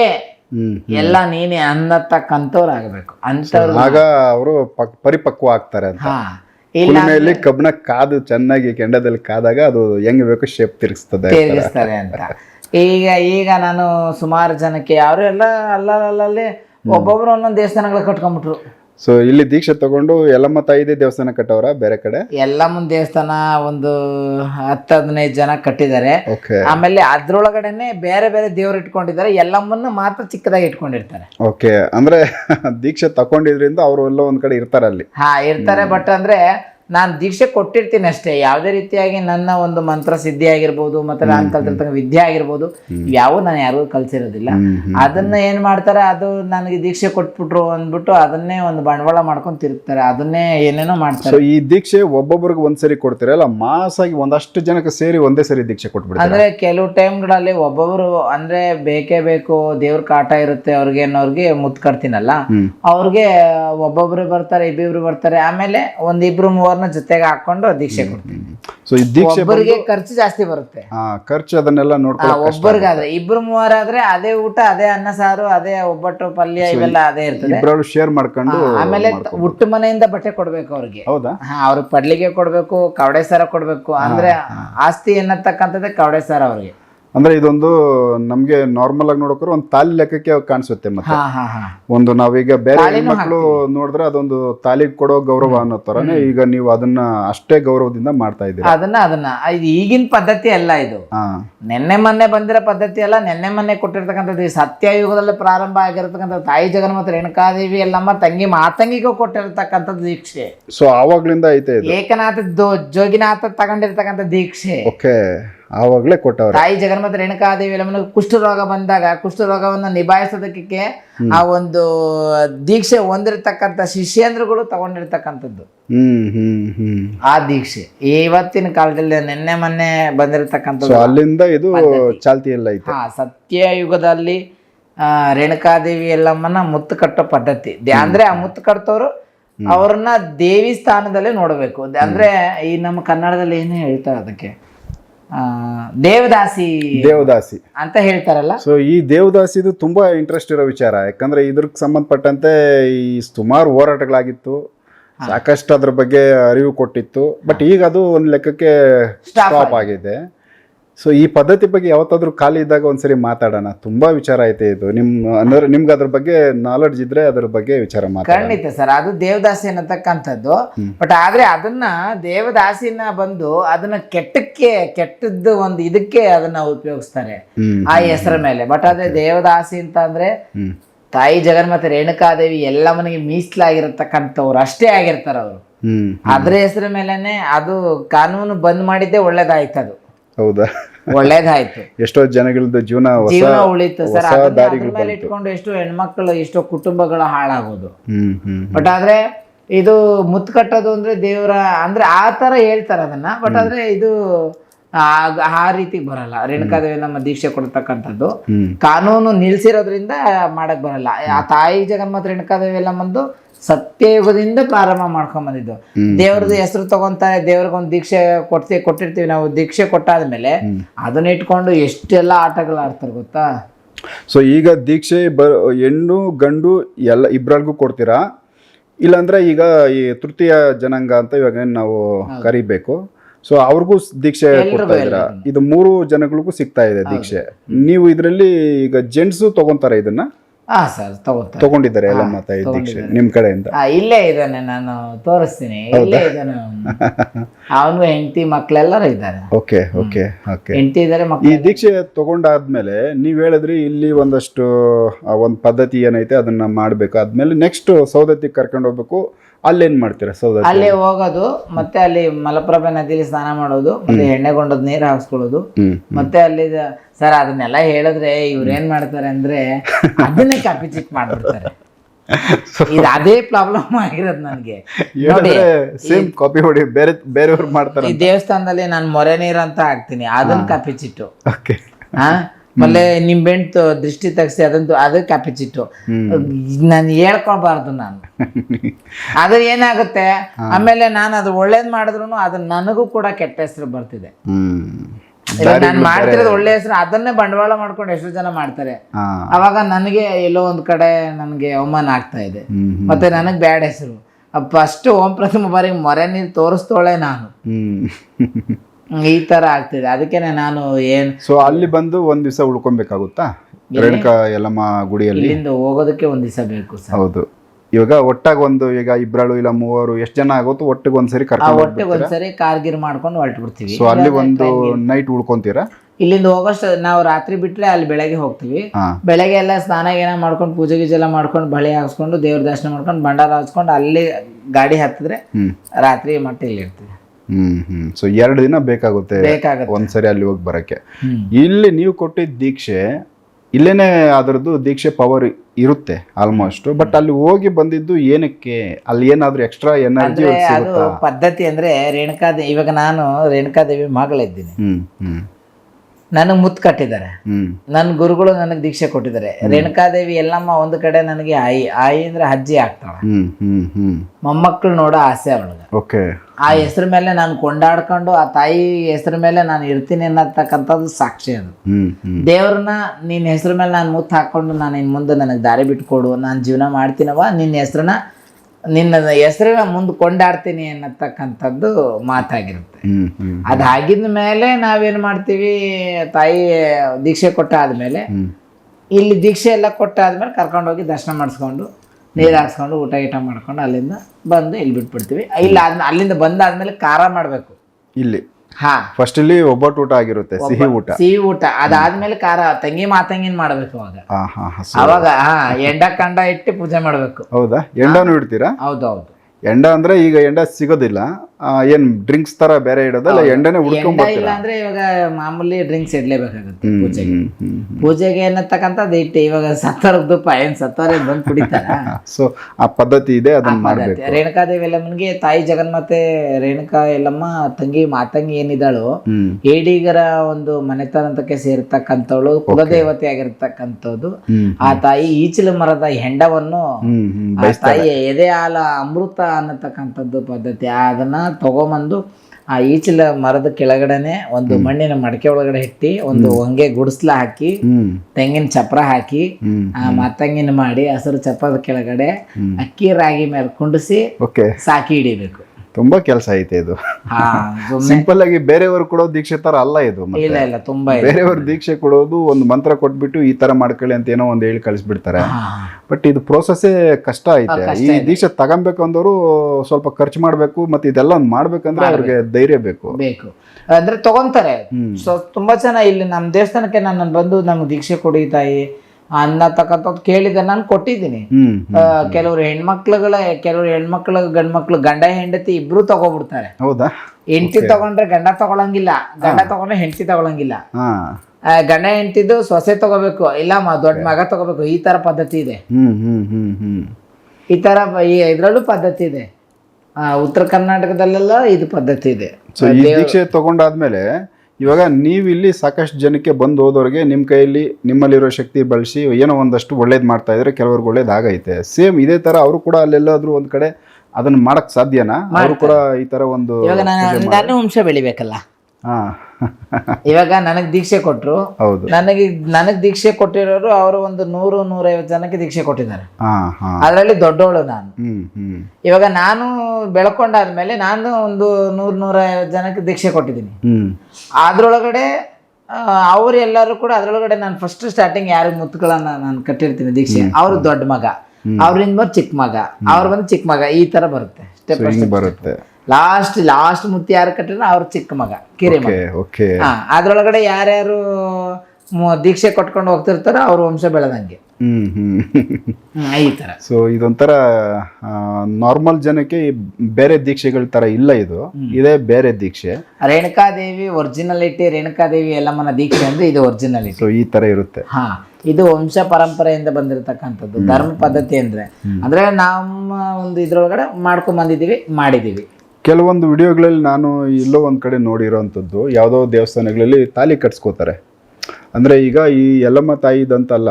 ಎಲ್ಲ ನೀನೇ ಅನ್ನತಕ್ಕಂಥವ್ರು ಆಗಬೇಕು ಅಂತ ಆಗ ಅವರು ಪರಿಪಕ್ವ ಆಗ್ತಾರೆ ಅಂತ. ಕುಲುಮೆಯಲ್ಲಿ ಕಬ್ಬಿಣ ಕಾದು ಚೆನ್ನಾಗಿ ಕೆಂಡದಲ್ಲಿ ಕಾದಾಗ ಅದು ಹೆಂಗ್ ಬೇಕು ಶೇಪ್ ತಿರ್ಗಿಸ್ತದೆ ತಿರುಗಿಸ್ತಾರೆ ಅಂತ. ಈಗ ಈಗ ನಾನು ಸುಮಾರು ಜನಕ್ಕೆ ಯಾರು ಎಲ್ಲ ಅಲ್ಲಲ್ಲೇ ಒಬ್ಬೊಬ್ರು ಒಂದೊಂದು ದೇವಸ್ಥಾನಗಳು ಕಟ್ಕೊಂಡ್ಬಿಟ್ರು ಸೊ ಇಲ್ಲಿ ದೀಕ್ಷೆ ತಗೊಂಡು ಯಲ್ಲಮ್ಮ ತಾಯಿದೇ ದೇವಸ್ಥಾನ ಕಟ್ಟವ್ರ ಬೇರೆ ಕಡೆ? ಎಲ್ಲಮ್ಮ ದೇವಸ್ಥಾನ ಒಂದು ಹತ್ತು ಹದಿನೈದು ಜನ ಕಟ್ಟಿದ್ದಾರೆ. ಓಕೆ ಆಮೇಲೆ ಅದ್ರೊಳಗಡೆನೆ ಬೇರೆ ಬೇರೆ ದೇವ್ರು ಇಟ್ಕೊಂಡಿದ್ದಾರೆ. ಎಲ್ಲಮ್ಮನ್ನ ಮಾತ್ರ ಚಿಕ್ಕದಾಗಿ ಇಟ್ಕೊಂಡಿರ್ತಾರೆ. ಓಕೆ ಅಂದ್ರೆ ದೀಕ್ಷೆ ತಕೊಂಡಿದ್ರಿಂದ ಅವರು ಎಲ್ಲ ಒಂದ್ ಕಡೆ ಇರ್ತಾರೆ ಅಲ್ಲಿ. ಹಾ ಇರ್ತಾರೆ ಬಟ್ ಅಂದ್ರೆ ನಾನು ದೀಕ್ಷೆ ಕೊಟ್ಟಿರ್ತೀನಿ ಅಷ್ಟೇ. ಯಾವುದೇ ರೀತಿಯಾಗಿ ನನ್ನ ಒಂದು ಮಂತ್ರ ಸಿದ್ಧಿ ಆಗಿರ್ಬೋದು ಮತ್ತೆ ನಾನು ಕಲ್ತಿರ್ತಕ್ಕ ವಿದ್ಯೆ ಆಗಿರ್ಬೋದು ಯಾವ ನಾನು ಯಾರಿಗೂ ಕಲ್ಸಿರೋದಿಲ್ಲ. ಅದನ್ನ ಏನ್ ಮಾಡ್ತಾರೆ ಅದು ನನಗೆ ದೀಕ್ಷೆ ಕೊಟ್ಬಿಟ್ರು ಅಂದ್ಬಿಟ್ಟು ಅದನ್ನೇ ಒಂದು ಬಂಡವಾಳ ಮಾಡ್ಕೊಂಡು ತಿರುಗ್ತಾರೆ. ಅದನ್ನೇ ಏನೇನೋ ಮಾಡ್ತಾರೆ. ಈ ದೀಕ್ಷೆ ಒಬ್ಬೊಬ್ರಿಗೆ ಒಂದ್ಸರಿ ಕೊಡ್ತೀರಲ್ಲ ಮಾಸ್ ಆಗಿ ಒಂದಷ್ಟು ಜನಕ್ಕೆ ಸೇರಿ ಒಂದೇ ಸರಿ ದೀಕ್ಷೆ ಕೊಟ್ಬಿಡ್ತಾರೆ? ಅಂದ್ರೆ ಕೆಲವು ಟೈಮ್ಗಳಲ್ಲಿ ಒಬ್ಬೊಬ್ರು ಅಂದ್ರೆ ಬೇಕೇ ಬೇಕು ದೇವ್ರ ಕಾಟ ಇರುತ್ತೆ ಅವ್ರಿಗೆ ಅನ್ನೋರ್ಗೆ ಮುತ್ ಕಟ್ತೀನಲ್ಲ. ಹ್ಮ್. ಅವ್ರಿಗೆ ಒಬ್ಬೊಬ್ರು ಬರ್ತಾರೆ ಇಬ್ಬಿಬ್ರು ಬರ್ತಾರೆ. ಆಮೇಲೆ ಒಂದಿಬ್ರು ಮೂವರ್ನ ಜೊತೆಗೆ ಹಾಕೊಂಡು ದೀಕ್ಷೆ ಕೊಡ್ತೀನಿ ಸೊ ಈ ದೀಕ್ಷೆ ಒಬ್ಬರಿಗೆ ಖರ್ಚು ಜಾಸ್ತಿ ಬರುತ್ತೆ. ಖರ್ಚು ಅದನ್ನೆಲ್ಲ ಆ, ನೋಡ್ಕೊಳ್ಳೋ ಒಬ್ಬರಿಗಾದ್ರೆ ಇಬ್ರು ಮೂವರಾದ್ರೆ ಅದೇ ಊಟ ಅದೇ ಅನ್ನ ಸಾರು ಅದೇ ಒಬ್ಬಟ್ಟು ಪಲ್ಯ ಇವೆಲ್ಲ ಅದೇ ಇರ್ತದೆ. ಶೇರ್ ಮಾಡ್ಕೊಂಡು ಆಮೇಲೆ ತ- ಹುಟ್ಟು ಮನೆಯಿಂದ ಬಟ್ಟೆ ಕೊಡ್ಬೇಕು ಅವ್ರಿಗೆ. ಹೌದಾ? ಹಾ ಅವ್ರಿಗೆ ಪಡ್ಲಿಗೆ ಕೊಡ್ಬೇಕು ಕವಡೆ ಸಾರ ಕೊಡ್ಬೇಕು. ಅಂದ್ರೆ ಆಸ್ತಿ ಎನ್ನತಕ್ಕಂಥದ್ದೇ ಕವಡೆ ಸಾರ ಅವ್ರಿಗೆ. ಅಂದ್ರೆ ಇದೊಂದು ನಮ್ಗೆ ನಾರ್ಮಲ್ ಆಗಿ ನೋಡೋಕ್ರೆ ಒಂದು ತಾಲಿ ಲೆಕ್ಕಕ್ಕೆ ಕಾಣಿಸುತ್ತೆ ಮತ್ತೆ. ಒಂದು ನಾವೀಗ ಬೇರೆ ಹೆಣ್ಮಕ್ಳು ನೋಡಿದ್ರೆ ಅದೊಂದು ತಾಲಿ ಕೊಡೋ ಗೌರವ ಅನ್ನೋ ತರನೇ ಈಗ ನೀವು ಅದನ್ನ ಅಷ್ಟೇ ಗೌರವದಿಂದ ಮಾಡ್ತಾ ಇದ್ದೀರಾ? ಅದನ್ನ ಅದನ್ನ. ಈಗಿನ ಪದ್ಧತಿ ಅಲ್ಲ ಇದು. ನಿನ್ನೆ ಮೊನ್ನೆ ಬಂದಿರೋ ಪದ್ಧತಿ ಅಲ್ಲ ನೆನ್ನೆ ಮೊನ್ನೆ ಕೊಟ್ಟಿರ್ತಕ್ಕಂಥದ್ದು ಈ ಸತ್ಯಯುಗದಲ್ಲಿ ಪ್ರಾರಂಭ ಆಗಿರತಕ್ಕಂಥ ತಾಯಿ ಜಗನ್ಮಾತೆ ರೇಣುಕಾದೇವಿ ಎಲ್ಲಮ್ಮ ತಂಗಿ ಮಾತಂಗಿಗೂ ಕೊಟ್ಟಿರ್ತಕ್ಕಂಥದ್ದು ದೀಕ್ಷೆ. ಸೊ ಆವಾಗ್ಲಿಂದ ಐತೆ ಏಕನಾಥ ಜೋಗಿನಾಥ ತಗೊಂಡಿರ್ತಕ್ಕಂಥ ದೀಕ್ಷೆ. ಓಕೆ ಆವಾಗ್ಲೇ ಕೊಟ್ಟವ್ರೆ. ತಾಯಿ ಜಗನ್ಮಾತೆ ರೇಣುಕಾದೇವಿ ಎಲ್ಲಮ್ಮನ ಕುಷ್ಠರೋಗ ಬಂದಾಗ ಕುಷ್ಠರೋಗವನ್ನು ನಿಭಾಯಿಸೋದಕ್ಕೆ ಆ ಒಂದು ದೀಕ್ಷೆ ಹೊಂದಿರತಕ್ಕಂಥ ಶಿಷ್ಯೇಂದ್ರಗಳು ತಗೊಂಡಿರ್ತಕ್ಕಂಥದ್ದು. ಹ್ಮ್ ಹ್ಮ್ ಹ್ಮ್. ಆ ದೀಕ್ಷೆ. ಇವತ್ತಿನ ಕಾಲದಲ್ಲಿ ನಿನ್ನೆ ಮೊನ್ನೆ ಬಂದಿರತಕ್ಕಂತದ್ದು ಬಂದಿರತಕ್ಕಂಥದ್ದು ಅಲ್ಲಿಂದ ಇದು ಚಾಲ್ತಿಯಲ್ಲ ಐತೆ. ಸತ್ಯ ಯುಗದಲ್ಲಿ ಆ, ರೇಣುಕಾದೇವಿ ಎಲ್ಲಮ್ಮನ ಮುತ್ತು ಕಟ್ಟೋ ಪದ್ಧತಿ. ಅಂದ್ರೆ ಆ ಮುತ್ತು ಕಟ್ಟೋರು ಅವ್ರನ್ನ ದೇವಿ ಸ್ಥಾನದಲ್ಲೇ ನೋಡಬೇಕು. ಅಂದ್ರೆ ಈ ನಮ್ಮ ಕನ್ನಡದಲ್ಲಿ ಏನು ಹೇಳ್ತಾರೆ ಅದಕ್ಕೆ? ದೇವದಾಸಿ ದೇವದಾಸಿ. ಅಂತ ಹೇಳ್ತಾರಲ್ಲ? ಸೊ ಈ ದೇವದಾಸಿದು ತುಂಬಾ ಇಂಟ್ರೆಸ್ಟ್ ಇರೋ ವಿಚಾರ. ಯಾಕಂದ್ರೆ ಇದ್ರಿಗೆ ಸಂಬಂಧಪಟ್ಟಂತೆ ಈ ಸುಮಾರು ಹೋರಾಟಗಳಾಗಿತ್ತು. ಸಾಕಷ್ಟು ಅದ್ರ ಬಗ್ಗೆ ಅರಿವು ಕೊಟ್ಟಿತ್ತು. ಬಟ್ ಈಗ ಅದು ಒಂದು ಲೆಕ್ಕಕ್ಕೆ ಸ್ಟಾಪ್ ಆಗಿದೆ. ಸೊ ಈ ಪದ್ಧತಿ ಬಗ್ಗೆ ಯಾವತ್ತಾದ್ರೂ ಖಾಲಿ ಇದ್ದಾಗ ಒಂದ್ಸರಿ ಮಾತಾಡೋಣ. ತುಂಬಾ ವಿಚಾರ ಐತೆ ಇದು. ನಿಮ್ ಅಂದ್ರೆ ನಿಮ್ಗೆ ಅದ್ರ ಬಗ್ಗೆ ನಾಲೆಡ್ಜ್ ಇದ್ರೆ ಅದ್ರ ಬಗ್ಗೆ ವಿಚಾರ ಮಾತಾಡ ಖಂಡಿತ ಸರ್. ಅದು ದೇವದಾಸಿ ಅನ್ನತಕ್ಕಂಥದ್ದು. ಬಟ್ ಆದ್ರೆ ಅದನ್ನ ದೇವದಾಸಿನ ಬಂದು ಅದನ್ನ ಕೆಟ್ಟಕ್ಕೆ ಕೆಟ್ಟದ್ದು ಒಂದು ಇದಕ್ಕೆ ಅದನ್ನ ಉಪಯೋಗಿಸ್ತಾರೆ ಆ ಹೆಸರ ಮೇಲೆ. ಬಟ್ ಅದೇ ದೇವದಾಸಿ ಅಂತ ಅಂದ್ರೆ ತಾಯಿ ಜಗನ್ಮಾತೆ ರೇಣುಕಾದೇವಿ ಎಲ್ಲ ಮನೆಗೆ ಮೀಸಲಾಗಿರತಕ್ಕಂಥವ್ರು ಅಷ್ಟೇ ಆಗಿರ್ತಾರ ಅವರು ಅದ್ರ ಹೆಸರ ಮೇಲೆನೆ ಅದು ಕಾನೂನು ಬಂದ್ ಮಾಡಿದ್ದೆ ಒಳ್ಳೇದಾಯ್ತು ಅದು ಹೌದಾ? ಒಳ್ಳೇದಾಯ್ತು. ಎಷ್ಟೋ ಜನಗಳದ್ದು ಜೀವನ ಹೊಸ ಜೀವನ ಉಳಿತು ಸರ್. ಹೊಸ ಅದನ್ನ ಅದ್ರ ಮೇಲೆ ಇಟ್ಕೊಂಡು ಎಷ್ಟೋ ಹೆಣ್ಮಕ್ಳು ಎಷ್ಟೋ ಕುಟುಂಬಗಳು ಹಾಳಾಗೋದು. ಹ್ಮ್ ಹ್ಮ್ ಬಟ್ ಆದ್ರೆ ಇದು ಮುತ್ತು ಕಟ್ಟೋದು ಅಂದ್ರೆ ದೇವರ ಅಂದ್ರೆ ಆ ತರ ಹೇಳ್ತಾರೆ ಅದನ್ನ. ಬಟ್ ಆದ್ರೆ ಇದು ಆ- ಆ ರೀತಿ ಬರಲ್ಲ. ರೇಣುಕಾದೇವಿ ನಮ್ಮ ದೀಕ್ಷೆ ಕೊಡ್ತಕ್ಕಂಥದ್ದು. ಕಾನೂನು ನಿಲ್ಸಿರೋದ್ರಿಂದ ಮಾಡಕ್ ಬರಲ್ಲ. ಆ ತಾಯಿ ಜಗನ್ಮಾತ ರೇಣುಕಾದೇವಿ ಎಲ್ಲ ಬಂದು ಸತ್ಯಯುಗದಿಂದ ಪ್ರಾರಂಭ ಮಾಡ್ಕೊಂಡ್ ಬಂದಿದ್ದು. ದೇವ್ರದ್ದು ಹೆಸರು ತಗೊಂತಾರೆ ದೇವ್ರಿಗೊಂದು ದೀಕ್ಷೆ ಕೊಡ್ತೀವಿ ಕೊಟ್ಟಿರ್ತೀವಿ ನಾವು ದೀಕ್ಷೆ ಕೊಟ್ಟಾದ್ಮೇಲೆ ಅದನ್ನ ಇಟ್ಕೊಂಡು ಎಷ್ಟೆಲ್ಲ ಆಟಗಳು ಆಡ್ತಾರೆ ಗೊತ್ತಾ? ಸೊ ಈಗ ದೀಕ್ಷೆ ಬ ಹೆಣ್ಣು ಗಂಡು ಎಲ್ಲ ಇಬ್ಬರಲ್ಗೂ ಕೊಡ್ತೀರಾ? ಇಲ್ಲಾಂದ್ರೆ ಈಗ ಈ ತೃತೀಯ ಜನಾಂಗ ಅಂತ ಇವಾಗ ನಾವು ಕರಿಬೇಕು. ಸೊ ಅವ್ರಿಗೂ ದೀಕ್ಷೆ ಕೊಡ್ತಾ ಇದ್ದೀರಾ? ಇದು ಮೂರು ಜನಗಳಿಗೂ ಸಿಗ್ತಾ ಇದೆ ದೀಕ್ಷೆ. ನೀವು ಇದರಲ್ಲಿ ಈಗ ಜೆಂಟ್ಸು ತಗೊಂತಾರ ಇದನ್ನ? ಹಾ ಸರ್ ತಗೋತಾರೆ. ತಗೊಂಡಿದ್ದಾರೆ ಎಲ್ಲ ದೀಕ್ಷೆ ನಿಮ್ ಕಡೆಯಿಂದ? ಆ, ಇಲ್ಲೇ ಇದ್ದಾನೆ ನಾನು ತೋರಿಸ್ತೀನಿ. ಇಲ್ಲೇ ಇದ್ದಾನೆ ಅವನು. ಹೆಂಡತಿ ಮಕ್ಕಳೆಲ್ಲರೂ ಇದ್ದಾರೆ. Okay okay okay. ಹೆಂಡತಿ ಇದ್ದಾರೆ ಈ ದೀಕ್ಷೆ ತಗೊಂಡಾದ್ಮೇಲೆ ನೀವ್ ಹೇಳಿದ್ರಿ ಇಲ್ಲಿ ಒಂದಷ್ಟು ಒಂದ್ ಪದ್ಧತಿ ಏನೈತೆ ಅದನ್ನ ಮಾಡ್ಬೇಕು. ಆದ್ಮೇಲೆ ನೆಕ್ಸ್ಟ್ ಸೌದತ್ತಿಗೆ ಕರ್ಕೊಂಡು ಹೋಗ್ಬೇಕು. ಅಲ್ಲೇನ್ ಮಾಡ್ತೀರಾ ಸೌದತ್ತಿ ಅಲ್ಲಿ ಹೋಗೋದು ಮತ್ತೆ ಅಲ್ಲಿ ಮಲಪ್ರಭೆ ನದಿಲಿ ಸ್ನಾನ ಮಾಡೋದು ಮತ್ತೆ ಎಣ್ಣೆಗೊಂಡದ್ ನೀರು ಹಾಕ್ಸ್ಕೊಳ್ಳೋದು ಮತ್ತೆ ಅಲ್ಲಿ ಸರ್ ಅದನ್ನೆಲ್ಲ ಹೇಳಿದ್ರೆ ಇವ್ರೇನ್ ಏನ್ ಮಾಡ್ತಾರೆ ಅಂದ್ರೆ ಅದನ್ನೇ ಕಾಪಿ ಚಿಕ್ ಮಾಡ್ಬಿಡ್ತಾರೆ. ಇದು ಅದೇ ಪ್ರಾಬ್ಲಮ್ ಆಗಿರೋದು ನನಗೆ. ನೋಡಿ ಸೇಮ್ ಕಾಪಿ ಹೊಡಿ ಬೇರೆ ಬೇರೆಯವ್ರು ಮಾಡ್ತಾರೆ ಈ ದೇವಸ್ಥಾನದಲ್ಲಿ ನಾನು ಮೊರೆ ನೀರು ಅಂತ ಹಾಕ್ತೀನಿ ಅದನ್ನ ಕಾಪಿ ಚಿಟ್ಟು. ಓಕೆ ಹಾ? ಆಮೇಲೆ ಬೆಂಟ್ ದೃಷ್ಟಿ ತೆಗ್ಸಿ ಅದಂತೂ ಅದು ಕಾಪಿ ಚಿಟ್ಟು ನಾನು ಹೇಳ್ಕೊಳ್ಬಾರ್ದು ನಾನು. ಅದು ಏನಾಗುತ್ತೆ? ಆಮೇಲೆ ನಾನು ಅದು ಒಳ್ಳೇದ್ ಮಾಡಿದ್ರು ಅದು ನನಗೂ ಕೂಡ ಕೆಟ್ಟ ಹೆಸರು ಬರ್ತಿದೆ. ನಾನು ಮಾಡ್ತಿರೋದು ಒಳ್ಳೆ ಹೆಸರು ಅದನ್ನೇ ಬಂಡವಾಳ ಮಾಡ್ಕೊಂಡು ಎಷ್ಟು ಜನ ಮಾಡ್ತಾರೆ. ಅವಾಗ ನನಗೆ ಎಲ್ಲೋ ಒಂದ್ ಕಡೆ ನನಗೆ ಅವಮಾನ ಆಗ್ತಾ ಇದೆ. ಮತ್ತೆ ನನಗೆ ಬ್ಯಾಡ್ ಹೆಸರು. ಫಸ್ಟ್ ಓಂ ಪ್ರಥಮ ಬಾರಿ ಮೊರೆ ನೀರು ತೋರಿಸ್ತೋಳೆ ನಾನು. ಈ ತರ ಆಗ್ತಿದೆ. ಅದಕ್ಕೇನೆ ನಾನು ಏನ್ ಸೊ ಅಲ್ಲಿ ಬಂದು ಒಂದ್ ದಿವಸ ಉಳ್ಕೊಬೇಕಾಗುತ್ತಾ? ರೇಣುಕಾ ಯಲ್ಲಮ್ಮ ಗುಡಿಯಲ್ಲಿ? ಇಲ್ಲಿಂದ ಹೋಗೋದಕ್ಕೆ ಒಂದ್ ದಿವಸ ಬೇಕು ಸರ್. ಹೌದು. ಇವಾಗ ಒಟ್ಟಾಗಿ ಒಂದು ಈಗ ಇಬ್ಬರಳು ಇಲ್ಲ ಮೂವರು ಎಷ್ಟು ಜನ ಆಗುತ್ತೋ ಒಟ್ಟಿಗೆ ಒಂದ್ಸರಿ ಆ ಕರ್ಕೊಂಡು ಒಟ್ಟಿಗೆ ಒಂದ್ಸರಿ ಕಾರ್ಗಿರ್ ಮಾಡ್ಕೊಂಡು ಹೊರಟ್ಬಿಡ್ತೀವಿ. ಸೊ ಅಲ್ಲಿ ಒಂದು ನೈಟ್ ಉಳ್ಕೊಂತೀರಾ? ಇಲ್ಲಿಂದ ಹೋಗೋಷ್ಟು ನಾವು ರಾತ್ರಿ ಬಿಟ್ರೆ ಅಲ್ಲಿ ಬೆಳಗ್ಗೆ ಹೋಗ್ತೀವಿ. ಹಾ. ಬೆಳಗ್ಗೆ ಎಲ್ಲ ಸ್ನಾನ ಏನ ಮಾಡ್ಕೊಂಡು ಪೂಜೆ ಗೀಜೆ ಎಲ್ಲ ಮಾಡ್ಕೊಂಡು ಬಳೆ ಹಾಕ್ಸ್ಕೊಂಡು ದೇವ್ರ ದರ್ಶನ ಮಾಡ್ಕೊಂಡು ಭಂಡಾರ ಹಾಕ್ಸ್ಕೊಂಡು ಅಲ್ಲಿ ಗಾಡಿ ಹತ್ತಿದ್ರೆ ಹ್ಮ್. ರಾತ್ರಿ ಮಟ್ಟ ಇಲ್ಲಿ ಇರ್ತೀವಿ. ಹ್ಮ್ ಹ್ಮ್. ಸೊ ಎರಡು ದಿನ ಬೇಕಾಗುತ್ತೆ ಬೇಕಾಗತ್ತೆ. ಒಂದ್ಸರಿ ಅಲ್ಲಿ ಹೋಗಿ ಬರಕ್ಕೆ. ಇಲ್ಲಿ ನೀವು ಕೊಟ್ಟಿದ್ದ ದೀಕ್ಷೆ ಇಲ್ಲೇನೆ ಅದರದ್ದು ದೀಕ್ಷೆ ಪವರ್ ಇರುತ್ತೆ ಆಲ್ಮೋಸ್ಟ್ ಬಟ್ ಅಲ್ಲಿ ಹೋಗಿ ಬಂದಿದ್ದು ಏನಕ್ಕೆ? ಅಲ್ಲಿ ಏನಾದ್ರೂ ಎಕ್ಸ್ಟ್ರಾ ಎನರ್ಜಿ ಅದು ಪದ್ಧತಿ ಅಂದ್ರೆ ರೇಣುಕಾದೇವಿ ಇವಾಗ ನಾನು ರೇಣುಕಾದೇವಿ ಮಗಳಿದ್ದೀನಿ. ನನಗೆ ಮುತ್ತು ಕಟ್ಟಿದ್ದಾರೆ. ನನ್ನ ಗುರುಗಳು ನನಗೆ ದೀಕ್ಷೆ ಕೊಟ್ಟಿದ್ದಾರೆ. ರೇಣುಕಾದೇವಿ ಎಲ್ಲಮ್ಮ ಒಂದು ಕಡೆ ನನಗೆ ಆಯಿ ಆಯಿ ಅಂದ್ರೆ ಅಜ್ಜಿ ಆಗ್ತಾಳೆ. ಮೊಮ್ಮಕ್ಕಳು ನೋಡೋ ಆಸೆ ಅವಳಿಗೆ ಆ ಹೆಸರು ಮೇಲೆ ನಾನು ಕೊಂಡಾಡ್ಕೊಂಡು ಆ ತಾಯಿ ಹೆಸರು ಮೇಲೆ ನಾನು ಇರ್ತೀನಿ ಅನ್ನತಕ್ಕಂಥದ್ದು ಸಾಕ್ಷಿ ಅದು. ದೇವ್ರನ್ನ ನಿನ್ನ ಹೆಸರು ಮೇಲೆ ನಾನು ಮುತ್ತು ಹಾಕೊಂಡು ನಾನು ಇನ್ನು ಮುಂದೆ ನನಗೆ ದಾರಿ ಬಿಟ್ಕೊಡು ನಾನು ಜೀವನ ಮಾಡ್ತೀನವ ನಿನ್ನ ಹೆಸರನ್ನ ನಿನ್ನ ಹೆಸರನ್ನ ಮುಂದೆ ಕೊಂಡಾಡ್ತೀನಿ ಅನ್ನತಕ್ಕಂಥದ್ದು ಮಾತಾಗಿರುತ್ತೆ. ಅದು ಆಗಿದ ಮೇಲೆ ನಾವೇನು ಮಾಡ್ತೀವಿ ತಾಯಿ ದೀಕ್ಷೆ ಕೊಟ್ಟ ಆದಮೇಲೆ ಇಲ್ಲಿ ದೀಕ್ಷೆ ಎಲ್ಲ ಕೊಟ್ಟಾದ್ಮೇಲೆ ಕರ್ಕೊಂಡೋಗಿ ದರ್ಶನ ಮಾಡಿಸ್ಕೊಂಡು ನೀರು ಹಾಕ್ಸ್ಕೊಂಡು ಊಟ ಗೀಟ ಮಾಡ್ಕೊಂಡು ಅಲ್ಲಿಂದ ಬಂದು ಇಲ್ಲಿ ಬಿಟ್ಬಿಡ್ತೀವಿ. ಇಲ್ಲ ಅಲ್ಲಿಂದ ಬಂದಾದ್ಮೇಲೆ ಖಾರ ಮಾಡಬೇಕು. ಇಲ್ಲಿ. ಫಸ್ಟ್ ಇಲ್ಲಿ ಒಬ್ಬಟ್ಟು ಊಟ ಆಗಿರುತ್ತೆ ಸಿಹಿ ಊಟ. ಸಿಹಿ ಊಟ. ಅದಾದ್ಮೇಲೆ ಖಾರ ತಂಗಿ ಮಾತಂಗಿನ ಮಾಡ್ಬೇಕು ಅವಾಗ. ಅವಾಗ ಎಂಡ ಕಂಡ ಇಟ್ಟು ಪೂಜೆ ಮಾಡ್ಬೇಕು. ಹೌದಾ? ಎಂಡನು ಇಡ್ತೀರಾ? ಹೌದೌದು. ಎಂಡ ಅಂದ್ರೆ ಈಗ ಎಂಡ ಸಿಗೋದಿಲ್ಲ. ಏನ್ ಡ್ರಿಂಕ್ಸ್ ತರ ಬೇರೆ ಇಡೋದಲ್ಲ ಎಂಡನೆ ಉಡ್ಕೊಂಡ್ ಇಲ್ಲ ಅಂದ್ರೆ ಇವಾಗ ಮಾಮೂಲಿ ಡ್ರಿಂಕ್ಸ್ ಇಡ್ಲೇಬೇಕಾಗುತ್ತೆ ಪೂಜೆಗೆ. ಪೂಜೆಗೆ ಏನತ್ತಕ್ಕಂಥದ್ದು ಇಟ್ಟು ಇವಾಗ ಸತ್ತೋರ್ದಪ್ಪ ಏನ್ ಸತ್ತೋರ್ ಬಂದು ಕುಡಿತಾರ? ಸೊ ಆ ಪದ್ಧತಿ ಇದೆ ಅದನ್ನ ಮಾಡ್ಬೇಕು. ರೇಣುಕಾ ರೇಣುಕಾದೇವಿ ಎಲ್ಲಮ್ಮನಿಗೆ ತಾಯಿ ಜಗನ್ಮಾತೆ ರೇಣುಕಾ ಎಲ್ಲಮ್ಮ ತಂಗಿ ಮಾತಂಗಿ ಏನಿದಾಳು ಏಡಿಗರ ಒಂದು ಮನೆತನಂತಕ್ಕೆ ಸೇರ್ತಕ್ಕಂಥವಳು ಕುಲದೇವತೆ ಆಗಿರ್ತಕ್ಕಂಥದ್ದು. ಆ ತಾಯಿ ಈಚಲ ಮರದ ಹೆಂಡವನ್ನು ತಾಯಿ ಎದೆ ಹಾಲ ಅಮೃತ ಅನ್ನತಕ್ಕಂಥದ್ದು ಪದ್ಧತಿ. ಅದನ್ನ ತಗೊಂಬಂದು ಆ ಈಚಲ ಮರದ ಕೆಳಗಡೆನೆ ಒಂದು ಮಣ್ಣಿನ ಮಡಕೆ ಒಳಗಡೆ ಇಟ್ಟಿ ಒಂದು ಹೊಂಗೆ ಗುಡಿಸ್ಲ ಹಾಕಿ ತೆಂಗಿನ ಚಪ್ರ ಹಾಕಿ ಆ ಮತ್ತಂಗಿನ ಮಾಡಿ ಹಸಿರು ಚಪ್ರದ ಕೆಳಗಡೆ ಅಕ್ಕಿ ರಾಗಿ ಮೇಲೆ ಕುಂಡಿಸಿ ಸಾಕಿ ಹಿಡಿಬೇಕು. ತುಂಬಾ ಕೆಲಸ ಐತೆ ಇದು. ಸಿಂಪಲ್ ಆಗಿ ಬೇರೆಯವರು ಕೊಡೋ ದೀಕ್ಷೆ ತರ ಅಲ್ಲ ಇದು. ಇಲ್ಲ ಇಲ್ಲ ತುಂಬಾ ಬೇರೆಯವ್ರ ದೀಕ್ಷೆ ಕೊಡೋದು ಒಂದು ಮಂತ್ರ ಕೊಟ್ಬಿಟ್ಟು ಈ ತರ ಮಾಡ್ಕೊಳ್ಳಿ ಅಂತ ಏನೋ ಒಂದು ಹೇಳಿ ಕಳಿಸ್ಬಿಡ್ತಾರೆ. ಬಟ್ ಇದು ಪ್ರೋಸೆಸ್ಸೇ ಕಷ್ಟ ಐತೆ. ಈ ದೀಕ್ಷೆ ತಗೊಬೇಕು ಅಂದವರು ಸ್ವಲ್ಪ ಖರ್ಚು ಮಾಡ್ಬೇಕು ಮತ್ತೆ ಇದೆಲ್ಲ ಮಾಡ್ಬೇಕಂದ್ರೆ ಅವ್ರಿಗೆ ಧೈರ್ಯ ಬೇಕು. ಬೇಕು. ಅಂದ್ರೆ ತಗೊಂತಾರೆ. ಸೊ ತುಂಬಾ ಜನ ಇಲ್ಲಿ ನಮ್ಮ ದೇವಸ್ಥಾನಕ್ಕೆ ನಾನು ಬಂದು ನಮ್ಗೆ ದೀಕ್ಷೆ ಕೊಡಿ ತಾಯಿ. ಅನ್ನತಕ್ಕಂಥದ್ದು ಕೇಳಿದ ನಾನು ಕೊಟ್ಟಿದ್ದೀನಿ. ಕೆಲವರು ಹೆಣ್ಮಕ್ಳುಗಳ ಕೆಲವರು ಹೆಣ್ಮಕ್ಳು ಗಂಡ್ಮಕ್ಳು ಗಂಡ ಹೆಂಡತಿ ಇಬ್ರು ತಗೋಬಿಡ್ತಾರೆ. ಹೌದಾ? ಹೆಂಡತಿ ತಗೊಂಡ್ರೆ ಗಂಡ ತಗೊಳಂಗಿಲ್ಲ ಗಂಡ ತಗೊಂಡ್ರೆ ಹೆಂಡತಿ ತಗೊಳಂಗಿಲ್ಲ. ಗಂಡ ಹೆಂಡತಿದ್ದು ಸೊಸೆ ತಗೋಬೇಕು ಇಲ್ಲ ದೊಡ್ಡ ಮಗ ತಗೋಬೇಕು ಈ ತರ ಪದ್ಧತಿ ಇದೆ. ಈ ತರ ಈ ಇದ್ರಲ್ಲೂ ಪದ್ಧತಿ ಇದೆ. ಉತ್ತರ ಕರ್ನಾಟಕದಲ್ಲೆಲ್ಲ ಇದು ಪದ್ಧತಿ ಇದೆ. ತಗೊಂಡಾದ್ಮೇಲೆ ಇವಾಗ ನೀವು ಇಲ್ಲಿ ಸಾಕಷ್ಟು ಜನಕ್ಕೆ ಬಂದು ಹೋದವ್ರಿಗೆ ನಿಮ್ಮ ಕೈಯಲ್ಲಿ ನಿಮ್ಮಲ್ಲಿರೋ ಶಕ್ತಿ ಬಳಸಿ ಏನೋ ಒಂದಷ್ಟು ಒಳ್ಳೇದು ಮಾಡ್ತಾ ಇದ್ರೆ ಕೆಲವ್ರಿಗೆ ಒಳ್ಳೇದು ಆಗೈತೆ. ಸೇಮ್ ಇದೇ ತರ ಅವರು ಕೂಡ ಅಲ್ಲೆಲ್ಲಾದ್ರೂ ಒಂದ್ ಕಡೆ ಅದನ್ನ ಮಾಡಕ್ ಸಾಧ್ಯನಾ? ಅವರು ಕೂಡ ಈ ತರ ಒಂದು ಇವಾಗ ನಾನು ಬೆಳಿಬೇಕಲ್ಲ? ಹಾ. ಇವಾಗ ನನಗೆ ದೀಕ್ಷೆ ಕೊಟ್ಟರು ಹೌದು. ನನಗೆ ನನಗೆ ದೀಕ್ಷೆ ಕೊಟ್ಟಿರೋರು ಅವರು ಒಂದು ನೂರು ನೂರೈವತ್ತು ಜನಕ್ಕೆ ದೀಕ್ಷೆ ಕೊಟ್ಟಿದ್ದಾರೆ. ಅದರಲ್ಲಿ ದೊಡ್ಡವಳು ನಾನು. ಇವಾಗ ನಾನು ಬೆಳ್ಕೊಂಡಾದ್ಮೇಲೆ ನಾನು ಒಂದು ನೂರ್ ನೂರೈವತ್ತು ಜನಕ್ಕೆ ದೀಕ್ಷೆ ಕೊಟ್ಟಿದ್ದೀನಿ. ಅದ್ರೊಳಗಡೆ ಅವ್ರು ಎಲ್ಲರೂ ಕೂಡ ಅದ್ರೊಳಗಡೆ ನಾನು ಫಸ್ಟ್ ಸ್ಟಾರ್ಟಿಂಗ್ ಯಾರು ಮುತ್ತುಗಳನ್ನ ನಾನು ಕಟ್ಟಿರ್ತೀನಿ ದೀಕ್ಷೆ. ಅವರು ದೊಡ್ಡ ಮಗ. ಅವ್ರಿಂದ ಬಂದು ಚಿಕ್ಕ ಮಗ. ಅವ್ರು ಬಂದು ಚಿಕ್ಕ ಮಗ. ಈ ತರ ಬರುತ್ತೆ. ಸ್ಟೆಪ್ ಬರುತ್ತೆ. ಲಾಸ್ಟ್ ಲಾಸ್ಟ್ ಮುತ್ತಿ ಯಾರು ಕಟ್ಟಿದ್ರೆ? ಅವ್ರ ಚಿಕ್ಕ ಮಗ ಕಿರಿ ಮಗ. ಓಕೆ ಅದ್ರೊಳಗಡೆ ಯಾರ್ಯಾರು ದೀಕ್ಷೆ ಕೊಟ್ಕೊಂಡು ಹೋಗ್ತಿರ್ತಾರೋ ಅವ್ರ ವಂಶ ಬೆಳೆದಂಗೆ. ಹ್ಮ್ ಹ್ಮ್. ಹ್ಮ್, ಈ ತರ. ಸೊ ಇದೊಂಥರ ನಾರ್ಮಲ್ ಜನಕ್ಕೆ ಬೇರೆ ದೀಕ್ಷೆಗಳ ತರ ಇಲ್ಲ ಇದು. ಇದೇ ಬೇರೆ ದೀಕ್ಷೆ. ರೇಣುಕಾದೇವಿ ಒರಿಜಿನಲಿಟಿ ರೇಣುಕಾದೇವಿ ಎಲ್ಲಮ್ಮನ ದೀಕ್ಷೆ ಅಂದ್ರೆ ಇದು ಒರಿಜಿನಲಿಟಿ. ಸೊ ಈ ತರ ಇರುತ್ತೆ. ಹಾ ಇದು ವಂಶ ಪರಂಪರೆಯಿಂದ ಬಂದಿರತಕ್ಕಂಥದ್ದು ಧರ್ಮ ಪದ್ಧತಿ ಅಂದ್ರೆ. ಅಂದ್ರೆ ನಮ್ಮ ಒಂದು ಇದ್ರೊಳಗಡೆ ಮಾಡ್ಕೊಂಡ್ ಬಂದಿದೀವಿ ಮಾಡಿದೀವಿ ಕೆಲವೊಂದು ವಿಡಿಯೋಗಳಲ್ಲಿ ನಾನು ಎಲ್ಲೋ ಒಂದು ಕಡೆ ನೋಡಿರೋವಂಥದ್ದು ಯಾವುದೋ ದೇವಸ್ಥಾನಗಳಲ್ಲಿ ತಾಲಿ ಕಟ್ಸ್ಕೋತಾರೆ. ಅಂದರೆ ಈಗ ಈ ಯಲ್ಲಮ್ಮ ತಾಯಿದಂತಲ್ಲ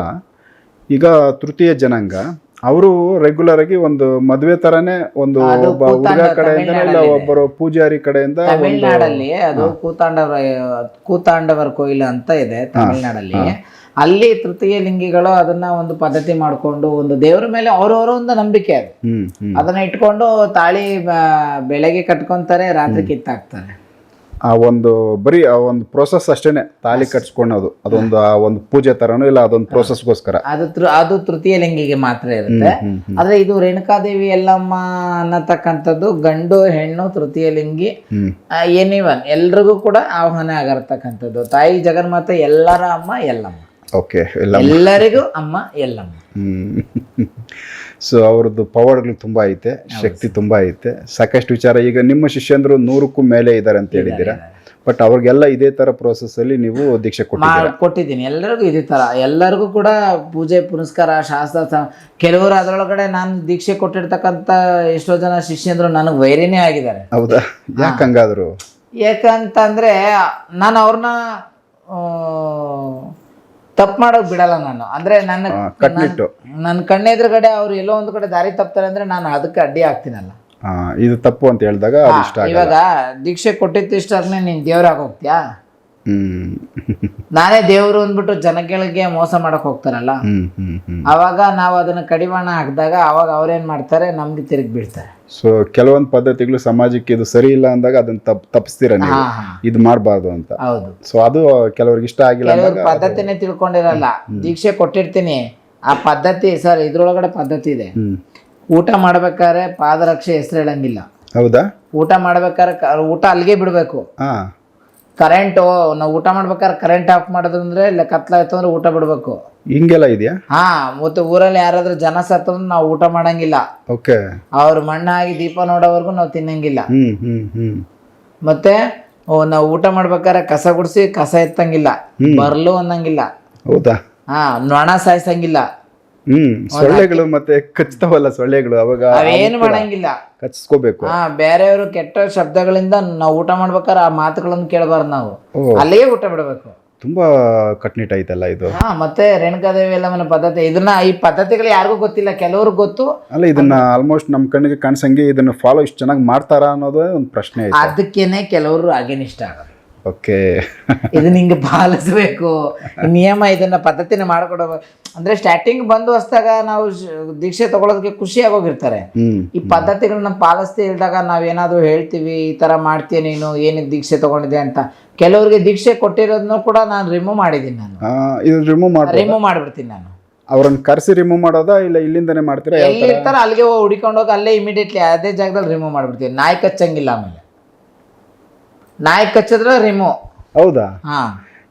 ಈಗ ತೃತೀಯ ಜನಾಂಗ ಅವರು ರೆಗ್ಯುಲರ್ ಆಗಿ ಒಂದು ಮದುವೆ ತರನೇ ಒಂದು ಒಬ್ಬ ಹುಡುಗ ಕಡೆಯಿಂದ ಇಲ್ಲ ಒಬ್ಬರು ಪೂಜಾರಿ ಕಡೆಯಿಂದ ತಮಿಳ್ನಾಡಲ್ಲಿ ಅದು ಕೂತಾಂಡವರ ಕೂತಾಂಡವರ ಕೋಯಿಲ್ ಅಂತ ಇದೆ ತಮಿಳ್ನಾಡಲ್ಲಿ. ಅಲ್ಲಿ ತೃತೀಯ ಲಿಂಗಿಗಳು ಅದನ್ನ ಒಂದು ಪದ್ಧತಿ ಮಾಡ್ಕೊಂಡು ಒಂದು ದೇವರ ಮೇಲೆ ಅವ್ರವ್ರ ಒಂದು ನಂಬಿಕೆ ಅದು. ಅದನ್ನ ಇಟ್ಕೊಂಡು ತಾಳಿ ಬೆಳಗ್ಗೆ ಕಟ್ಕೊಂತಾರೆ ರಾತ್ರಿ ಕಿತ್ತಾಕ್ತಾರೆ. ಆ ಒಂದು ಬರೀ ಆ ಒಂದು ಪ್ರೋಸೆಸ್ ಅಷ್ಟೇನೆ ತಾಲಿ ಕಟ್ಸ್ಕೊಳೋದು ಅದೊಂದು ಆ ಒಂದು ಪೂಜೆ ತರನು ಇಲ್ಲ ಅದೊಂದು ಪ್ರೋಸೆಸ್ಗೋಸ್ಕರ ಅದು ಅದು ತೃತೀಯ ಲಿಂಗಿಗೆ ಮಾತ್ರ ಇರುತ್ತೆ. ಆದ್ರೆ ಇದು ರೇಣುಕಾದೇವಿ ಎಲ್ಲಮ್ಮ ಅನ್ನತಕ್ಕಂಥದ್ದು ಗಂಡು ಹೆಣ್ಣು ತೃತೀಯ ಲಿಂಗಿ ಎನಿವನ್ ಎಲ್ರಿಗೂ ಕೂಡ ಆಹ್ವಾನ ಆಗಿರ್ತಕ್ಕಂಥದ್ದು. ತಾಯಿ ಜಗನ್ಮಾತೆ ಎಲ್ಲರ ಅಮ್ಮ ಎಲ್ಲಮ್ಮ. ಓಕೆ ಎಲ್ಲ ಎಲ್ಲರಿಗೂ ಅಮ್ಮ ಎಲ್ಲಮ್ಮ. ಹ್ಮ್. ಸೊ ಅವ್ರದ್ದು ಪವರ್ಗಳು ತುಂಬಾ ಐತೆ ಶಕ್ತಿ ತುಂಬಾ ಐತೆ. ಸಾಕಷ್ಟು ವಿಚಾರ ಈಗ ನಿಮ್ಮ ಶಿಷ್ಯಂದ್ರು ನೂರಕ್ಕೂ ಮೇಲೆ ಇದ್ದಾರೆ ಅಂತ ಹೇಳಿದ್ದೀರಾ? ಬಟ್ ಅವ್ರಿಗೆಲ್ಲ ಇದೇ ತರ ಪ್ರೋಸೆಸ್ ಅಲ್ಲಿ ನೀವು ದೀಕ್ಷೆ ಕೊಟ್ಟಿದ್ದೀನಿ. ಎಲ್ಲರಿಗೂ ಇದೇ ತರ. ಎಲ್ಲರಿಗೂ ಕೂಡ ಪೂಜೆ ಪುನಸ್ಕಾರ ಶಾಸ್ತ್ರ ಕೆಲವರು ಅದರೊಳಗಡೆ ನಾನು ದೀಕ್ಷೆ ಕೊಟ್ಟಿರ್ತಕ್ಕಂಥ ಎಷ್ಟೋ ಜನ ಶಿಷ್ಯಂದ್ರು ನನಗೆ ವೈರಿನೇ ಆಗಿದ್ದಾರೆ. ಹೌದಾ? ಯಾಕಂಗಾದ್ರು ಯಾಕಂತಂದ್ರೆ ನಾನು ಅವ್ರನ್ನ ತಪ್ಪು ಮಾಡೋಕ್ ಬಿಡಲ್ಲ ನಾನು. ಅಂದ್ರೆ ನನ್ನ ಕಟ್ಬಿಟ್ಟು. ನನ್ನ ಕಣ್ಣೆದುರುಗಡೆ ಅವ್ರು ಎಲ್ಲೋ ಒಂದು ಕಡೆ ದಾರಿ ತಪ್ತಾರೆ ಅಂದ್ರೆ ನಾನು ಅದಕ್ಕೆ ಅಡ್ಡಿ ಆಗ್ತೀನಲ್ಲ. ಇದು ತಪ್ಪು ಅಂತ ಹೇಳಿದಾಗ ಇವಾಗ ದೀಕ್ಷೆ ಕೊಟ್ಟಿದ್ದಿಷ್ಟಾದ್ಮೇಲೆ ನೀನ್ ದೇವ್ರಾಗ ಹೋಗ್ತೀಯಾ? ಹ್ಮ್ ನಾನೇ ದೇವ್ರು ಅಂದ್ಬಿಟ್ಟು ಜನಗಳಿಗೆ ಮೋಸ ಮಾಡಕ್ ಹೋಗ್ತಾರಲ್ಲ? ಅವಾಗ ನಾವು ಅದನ್ನ ಕಡಿವಾಣ ಹಾಕಿದಾಗ ಅವಾಗ ಅವ್ರೇನ್ ಮಾಡ್ತಾರೆ? ನಮ್ಗೆ ತಿರುಗಿ ಬೀಳ್ತಾರೆ. ಸೊ ಕೆಲವೊಂದು ಪದ್ಧತಿಗಳು ಸಮಾಜಕ್ಕೆ ಇದು ಸರಿ ಇಲ್ಲ ಅಂದಾಗ ಅದನ್ನ ತಪ್ ತಪ್ಪಿಸ್ತೀರ ನೀವು? ಇದು ಮಾಡಬಾರ್ದು ಅಂತ. ಹೌದು. ಸೊ ಅದು ಕೆಲವ್ರಿಗೆ ಇಷ್ಟ ಆಗಿಲ್ಲ ಕೆಲವ್ರು ಪದ್ಧತಿನೇ ತಿಳ್ಕೊಂಡಿರಲ್ಲ. ದೀಕ್ಷೆ ಕೊಟ್ಟಿರ್ತೀನಿ. ಆ ಪದ್ಧತಿ ಸರ್ ಇದ್ರೊಳಗಡೆ ಪದ್ಧತಿ ಇದೆ. ಊಟ ಮಾಡ್ಬೇಕಾದ್ರೆ ಪಾದರಕ್ಷೆ ಹೆಸರು ಹೇಳಂಗಿಲ್ಲ. ಹೌದಾ? ಊಟ ಮಾಡ್ಬೇಕಾದ್ರೆ ಊಟ ಅಲ್ಲಿಗೆ ಬಿಡಬೇಕು. ಹಾ. ಕರೆಂಟು ನಾವು ಊಟ ಮಾಡ್ಬೇಕಾದ್ರೆ ಕರೆಂಟ್ ಆಫ್ ಮಾಡೋದಂದ್ರೆ ಇಲ್ಲ ಕತ್ಲಾಯ್ತು ಅಂದ್ರೆ ಊಟ ಬಿಡಬೇಕು. ಹಿಂಗೆಲ್ಲ ಇದೆಯಾ? ಹಾ ಮತ್ತೆ ಊರಲ್ಲಿ ಯಾರಾದ್ರೂ ಜನ ಸತ್ತಂದ್ರೆ ನಾವು ಊಟ ಮಾಡಂಗಿಲ್ಲ. ಓಕೆ. ಅವ್ರ ಮಣ್ಣಾಗಿ ದೀಪ ನೋಡೋವರೆಗೂ ನಾವು ತಿನ್ನಂಗಿಲ್ಲ. ಹ್ಮ್ ಹ್ಮ್ ಹ್ಮ್. ಮತ್ತೆ ಓ, ನಾವು ಊಟ ಮಾಡ್ಬೇಕಾದ್ರೆ ಕಸ ಗುಡಿಸಿ ಕಸ ಎತ್ತಂಗಿಲ್ಲ. ಬರ್ಲು ಅನ್ನಂಗಿಲ್ಲ. ಹೌದಾ? ಹಾ ನೊಣ ಸಾಯಿಸಂಗಿಲ್ಲ. ಹ್ಮ್ ಸೊಳ್ಳೆಗಳು ಮತ್ತೆ ಕಚ್ತಾವಲ್ಲ ಸೊಳ್ಳೆಗಳು ಅವಾಗ ಅವೇನು ಮಾಡಂಗಿಲ್ಲ. ಕಚ್ಸ್ಕೋಬೇಕು. ಹಾ ಬೇರೆಯವರು ಕೆಟ್ಟ ಶಬ್ದಗಳಿಂದ ನಾವು ಊಟ ಮಾಡ್ಬೇಕಾದ್ರೆ ಆ ಮಾತುಗಳನ್ನು ಕೇಳಬಾರ್ದು ನಾವು. ಅಲ್ಲಿಗೆ ಊಟ ಬಿಡಬೇಕು. ತುಂಬಾ ಕಟ್ನಿಟ್ ಐತಲ್ಲ ಇದು. ಹಾ ಮತ್ತೆ ರೇಣುಕಾದೇವಿ ಎಲ್ಲಮ್ಮನ ಪದ್ಧತಿ ಇದನ್ನ ಈ ಪದ್ಧತಿಗಳು ಯಾರಿಗೂ ಗೊತ್ತಿಲ್ಲ ಕೆಲವ್ರಿಗೆ ಗೊತ್ತು. ಅಲ್ಲ ಇದನ್ನ ಆಲ್ಮೋಸ್ಟ್ ನಮ್ ಕಣ್ಣಿಗೆ ಕಾಣಿಸಂಗೆ ಇದನ್ನ ಫಾಲೋ ಇಷ್ಟು ಚೆನ್ನಾಗಿ ಮಾಡ್ತಾರಾ ಅನ್ನೋದು ಒಂದು ಪ್ರಶ್ನೆ ಐತೆ. ಅದಕ್ಕೇನೆ ಕೆಲವರು ಅಗೇನಿಷ್ಟ ಆಗೋದು ಓಕೆ. ಇದನ್ನ ಹಿಂಗೆ ಪಾಲಿಸಬೇಕು. ನಿಯಮ ಇದನ್ನ ಪದ್ಧತಿನ ಮಾಡಿಕೊಡೋ ಅಂದ್ರೆ ಸ್ಟಾರ್ಟಿಂಗ್ ಬಂದು ಹೊಸ್ದಾಗ ನಾವು ದೀಕ್ಷೆ ತಗೊಳೋದಕ್ಕೆ ಖುಷಿಯಾಗಿ ಹೋಗಿರ್ತಾರೆ ಹ್ಮ್. ಈ ಪದ್ಧತಿಗಳನ್ನ ಪಾಲಿಸ್ತಾ ಇಲ್ದಾಗ ನಾವೇನಾದ್ರೂ ಹೇಳ್ತೀವಿ ಈ ತರ ಮಾಡ್ತೀಯ ನೀನು ಏನಕ್ಕೆ ದೀಕ್ಷೆ ತಗೊಂಡಿದೆ ಅಂತ. ಕೆಲವರಿಗೆ ದೀಕ್ಷೆ ಕೊಟ್ಟಿರೋದನ್ನು ಕೂಡ ನಾನು ರಿಮೂವ್ ಮಾಡಿದ್ದೀನಿ ನಾನು. ಇದು ರಿಮೂವ್ ಮಾಡಿ ರಿಮೂವ್ ಮಾಡ್ಬಿಡ್ತೀನಿ ನಾನು. ಅವ್ರನ್ನ ಕರೆಸಿ ರಿಮೂವ್ ಮಾಡೋದಾ ಇಲ್ಲ ಇಲ್ಲಿಂದನೇ ಮಾಡ್ತೀರಾ? ಎಲ್ಲಿ ಇರ್ತಾರ ಅಲ್ಲಿಗೆ ಹುಡಿಕೊಂಡು ಹೋಗಿ ಅಲ್ಲೇ ಇಮಿಡಿಯೇಟ್ಲಿ ಅದೇ ಜಾಗದಲ್ಲಿ ರಿಮೂವ್ ಮಾಡ್ಬಿಡ್ತೀನಿ. ನಾಯಿ ಕಚ್ಚಂಗಿಲ್ಲ ಆಮೇಲೆ. ನಾಯಿ ಕಚ್ಚಿದ್ರ ರಿಮೂವ್ ಹೌದಾ? ಹಾ.